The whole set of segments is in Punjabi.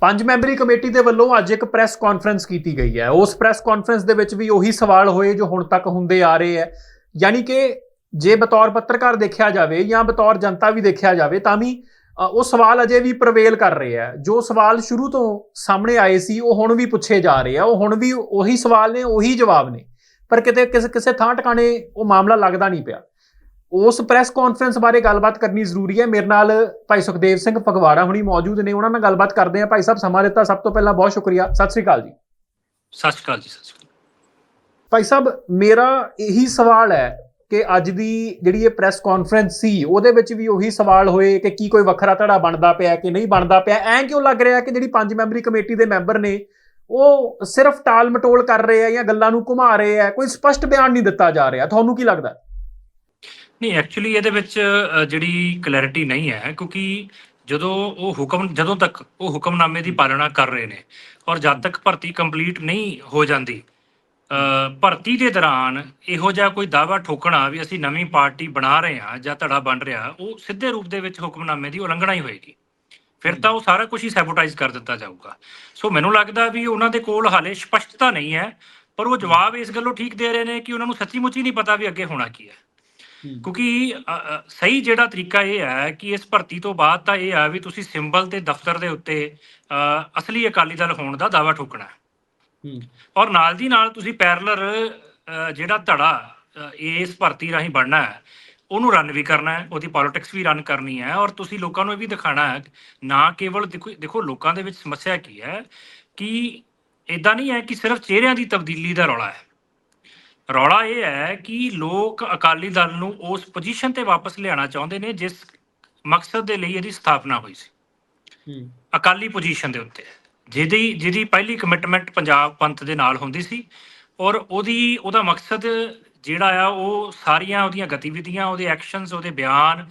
ਪੰਜ ਮੈਂਬਰੀ ਕਮੇਟੀ ਦੇ ਵੱਲੋਂ ਅੱਜ ਇੱਕ ਪ੍ਰੈਸ ਕਾਨਫਰੰਸ ਕੀਤੀ ਗਈ ਹੈ। ਉਸ ਪ੍ਰੈਸ ਕਾਨਫਰੰਸ ਦੇ ਵਿੱਚ ਵੀ ਉਹੀ ਸਵਾਲ ਹੋਏ ਜੋ ਹੁਣ ਤੱਕ ਹੁੰਦੇ ਆ ਰਹੇ ਹੈ। ਯਾਨੀ ਕਿ ਜੇ ਬਤੌਰ ਪੱਤਰਕਾਰ ਦੇਖਿਆ ਜਾਵੇ ਜਾਂ ਬਤੌਰ ਜਨਤਾ ਵੀ ਦੇਖਿਆ ਜਾਵੇ, ਤਾਂ ਵੀ ਉਹ ਸਵਾਲ ਅਜੇ ਵੀ ਪ੍ਰਵੇਲ ਕਰ ਰਹੇ ਆ ਜੋ ਸਵਾਲ ਸ਼ੁਰੂ ਤੋਂ ਸਾਹਮਣੇ ਆਏ ਸੀ, ਉਹ ਹੁਣ ਵੀ ਪੁੱਛੇ ਜਾ ਰਹੇ ਆ। ਉਹ ਹੁਣ ਵੀ ਉਹੀ ਸਵਾਲ ਨੇ, ਉਹੀ ਜਵਾਬ ਨੇ। ਪਰ ਕਿਤੇ ਕਿਸੇ ਕਿਸੇ ਥਾਂ ਟਿਕਾਣੇ ਉਹ ਮਾਮਲਾ ਲੱਗਦਾ ਨਹੀਂ ਪਿਆ। ਉਸ ਪ੍ਰੈਸ ਕਾਨਫਰੰਸ ਬਾਰੇ ਗੱਲਬਾਤ ਕਰਨੀ ਜ਼ਰੂਰੀ ਹੈ। ਮੇਰੇ ਨਾਲ ਭਾਈ ਸੁਖਦੇਵ ਸਿੰਘ ਫਗਵਾੜਾ ਹੁਣੀ ਮੌਜੂਦ ਨੇ। ਉਹਨਾਂ ਨਾਲ ਗੱਲਬਾਤ ਕਰਦੇ ਆ ਭਾਈ ਸਾਹਿਬ ਸਮਾਂ ਦਿੱਤਾ ਸਭ ਤੋਂ ਪਹਿਲਾਂ ਬਹੁਤ ਸ਼ੁਕਰੀਆ। ਸਤਿ ਸ੍ਰੀ ਅਕਾਲ ਜੀ। ਸਤਿ ਸ਼੍ਰੀ ਅਕਾਲ ਜੀ ਸਤਿ ਸ਼੍ਰੀ ਅਕਾਲ। ਭਾਈ ਸਾਹਿਬ ਮੇਰਾ ਇਹੀ ਸਵਾਲ ਹੈ ਕਿ ਅੱਜ ਦੀ ਜਿਹੜੀ ਇਹ ਪ੍ਰੈਸ ਕਾਨਫਰੰਸ ਸੀ ਉਹਦੇ ਵਿੱਚ ਵੀ ਉਹੀ ਸਵਾਲ ਹੋਏ ਕਿ ਕੀ ਕੋਈ ਵੱਖਰਾ ਧੜਾ ਬਣਦਾ ਪਿਆ ਕਿ ਨਹੀਂ ਬਣਦਾ ਪਿਆ? ਐਂ ਕਿਉਂ ਲੱਗ ਰਿਹਾ ਕਿ ਜਿਹੜੀ ਪੰਜ ਮੈਂਬਰੀ ਕਮੇਟੀ ਦੇ ਮੈਂਬਰ ਨੇ ਉਹ ਸਿਰਫ ਟਾਲ ਮਟੋਲ ਕਰ ਰਹੇ ਆ ਜਾਂ ਗੱਲਾਂ ਨੂੰ ਘੁਮਾ ਰਹੇ ਆ? ਕੋਈ ਸਪਸ਼ਟ ਬਿਆਨ ਨਹੀਂ ਦਿੱਤਾ ਜਾ ਰਿਹਾ। ਤੁਹਾਨੂੰ ਕੀ ਲੱਗਦਾ? ਨਹੀਂ ਐਕਚੁਅਲੀ ਇਹਦੇ ਵਿੱਚ ਅ, ਜਿਹੜੀ ਕਲੈਰਿਟੀ ਨਹੀਂ ਹੈ ਕਿਉਂਕਿ ਜਦੋਂ ਉਹ ਹੁਕਮ ਜਦੋਂ ਤੱਕ ਉਹ ਹੁਕਮਨਾਮੇ ਦੀ ਪਾਲਣਾ ਕਰ ਰਹੇ ਨੇ ਔਰ ਜਦ ਤੱਕ ਭਰਤੀ ਕੰਪਲੀਟ ਨਹੀਂ ਹੋ ਜਾਂਦੀ ਅ, ਭਰਤੀ ਦੇ ਦੌਰਾਨ ਇਹੋ ਜਿਹਾ ਕੋਈ ਦਾਵਾ ਠੋਕਣਾ ਵੀ ਅਸੀਂ ਨਵੀਂ ਪਾਰਟੀ ਬਣਾ ਰਹੇ ਹਾਂ ਜਾਂ ਧੜਾ ਬਣ ਰਿਹਾ ਉਹ ਸਿੱਧੇ ਰੂਪ ਦੇ ਵਿੱਚ ਹੁਕਮਨਾਮੇ ਦੀ ਉਲੰਘਣਾ ਹੀ ਹੋਏਗੀ। ਫਿਰ ਤਾਂ ਉਹ ਸਾਰਾ ਕੁਝ ਹੀ ਸੈਬੋਟਾਈਜ਼ ਕਰ ਦਿੱਤਾ ਜਾਊਗਾ। ਸੋ ਮੈਨੂੰ ਲੱਗਦਾ ਵੀ ਉਹਨਾਂ ਦੇ ਕੋਲ ਹਾਲੇ ਸਪਸ਼ਟਤਾ ਨਹੀਂ ਹੈ ਪਰ ਉਹ ਜਵਾਬ ਇਸ ਗੱਲੋਂ ਠੀਕ ਦੇ ਰਹੇ ਨੇ ਕਿ ਉਹਨਾਂ ਨੂੰ ਸੱਚੀ ਮੁੱਚੀ ਨਹੀਂ ਪਤਾ ਵੀ ਅੱਗੇ ਹੋਣਾ ਕੀ ਹੈ। ਕਿਉਂਕਿ ਸਹੀ ਜਿਹੜਾ ਤਰੀਕਾ ਇਹ ਹੈ ਕਿ ਇਸ ਭਰਤੀ ਤੋਂ ਬਾਅਦ ਤਾਂ ਇਹ ਆ ਵੀ ਤੁਸੀਂ ਸਿੰਬਲ ਤੇ ਦਫ਼ਤਰ ਦੇ ਉੱਤੇ ਅਸਲੀ ਅਕਾਲੀ ਦਲ ਹੋਣ ਦਾ ਦਾਵਾ ਠੋਕਣਾ ਔਰ ਨਾਲ ਦੀ ਨਾਲ ਤੁਸੀਂ ਪੈਰਲਰ ਜਿਹੜਾ ਧੜਾ ਇਸ ਭਰਤੀ ਰਾਹੀਂ ਬਣਨਾ ਹੈ ਉਹਨੂੰ ਰਨ ਵੀ ਕਰਨਾ ਹੈ ਉਹਦੀ ਪੋਲਿਟਿਕਸ ਵੀ ਰਨ ਕਰਨੀ ਹੈ ਔਰ ਤੁਸੀਂ ਲੋਕਾਂ ਨੂੰ ਇਹ ਵੀ ਦਿਖਾਣਾ ਹੈ ਨਾ ਕੇਵਲ ਦੇਖੋ ਦੇਖੋ ਲੋਕਾਂ ਦੇ ਵਿੱਚ ਸਮੱਸਿਆ ਕੀ ਹੈ ਕਿ ਇਦਾਂ ਨਹੀਂ ਹੈ ਕਿ ਸਿਰਫ ਚਿਹਰਿਆਂ ਦੀ ਤਬਦੀਲੀ ਦਾ ਰੌਲਾ ਹੈ। ਰੌਲਾ ਇਹ ਹੈ ਕਿ ਲੋਕ ਅਕਾਲੀ ਦਲ ਨੂੰ ਉਸ ਪੋਜੀਸ਼ਨ ਤੇ ਵਾਪਸ ਲਿਆਉਣਾ ਚਾਹੁੰਦੇ ਨੇ ਜਿਸ ਮਕਸਦ ਦੇ ਲਈ ਇਹਦੀ ਸਥਾਪਨਾ ਹੋਈ ਸੀ। ਅਕਾਲੀ ਪੋਜੀਸ਼ਨ ਦੇ ਉੱਤੇ। ਜਿਹਦੀ ਜਿਹਦੀ ਪਹਿਲੀ ਕਮਿਟਮੈਂਟ ਪੰਜਾਬ ਪੰਥ ਦੇ ਨਾਲ ਹੁੰਦੀ ਸੀ ਔਰ ਉਹਦੀ ਉਹਦਾ ਮਕਸਦ ਜਿਹੜਾ ਆ ਉਹ ਸਾਰੀਆਂ ਉਹਦੀਆਂ ਗਤੀਵਿਧੀਆਂ ਉਹਦੇ ਐਕਸ਼ਨਸ ਉਹਦੇ ਬਿਆਨ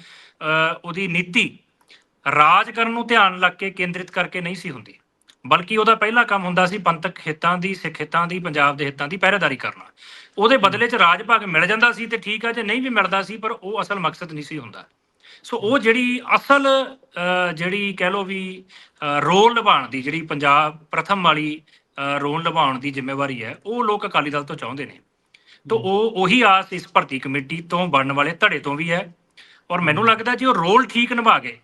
ਉਹਦੀ ਨੀਤੀ ਰਾਜ ਕਰਨ ਨੂੰ ਧਿਆਨ ਲੱਗ ਕੇ ਕੇਂਦਰਿਤ ਕਰਕੇ ਨਹੀਂ ਸੀ ਹੁੰਦੀ। ਬਲਕਿ ਉਹਦਾ ਪਹਿਲਾ ਕੰਮ ਹੁੰਦਾ ਸੀ ਪੰਥਕ ਹਿੱਤਾਂ ਦੀ ਸਿੱਖ ਹਿੱਤਾਂ ਦੀ ਪੰਜਾਬ ਦੇ ਹਿੱਤਾਂ ਦੀ ਪਹਿਰੇਦਾਰੀ ਕਰਨਾ। ਉਹਦੇ ਬਦਲੇ 'ਚ ਰਾਜ ਭਾਗ ਮਿਲ ਜਾਂਦਾ ਸੀ ਤੇ ਠੀਕ ਆ ਜੇ ਨਹੀਂ ਵੀ ਮਿਲਦਾ ਸੀ ਪਰ ਉਹ ਅਸਲ ਮਕਸਦ ਨਹੀਂ ਸੀ ਹੁੰਦਾ। ਸੋ ਉਹ ਜਿਹੜੀ ਅਸਲ ਜਿਹੜੀ ਕਹਿ ਲੋ ਵੀ ਰੋਲ ਨਿਭਾਉਣ ਦੀ ਜਿਹੜੀ ਪੰਜਾਬ ਪ੍ਰਥਮ ਵਾਲੀ ਰੋਲ ਨਿਭਾਉਣ ਦੀ ਜ਼ਿੰਮੇਵਾਰੀ ਹੈ ਉਹ ਲੋਕ ਅਕਾਲੀ ਦਲ ਤੋਂ ਚਾਹੁੰਦੇ ਨੇ। ਤਾਂ ਉਹ ਉਹੀ ਆਸ ਇਸ ਭਰਤੀ ਕਮੇਟੀ ਤੋਂ ਬਣਨ ਵਾਲੇ ਧੜੇ ਤੋਂ ਵੀ ਹੈ। ਔਰ ਮੈਨੂੰ ਲੱਗਦਾ ਜੇ ਉਹ ਰੋਲ ਠੀਕ ਨਿਭਾ ਗਏ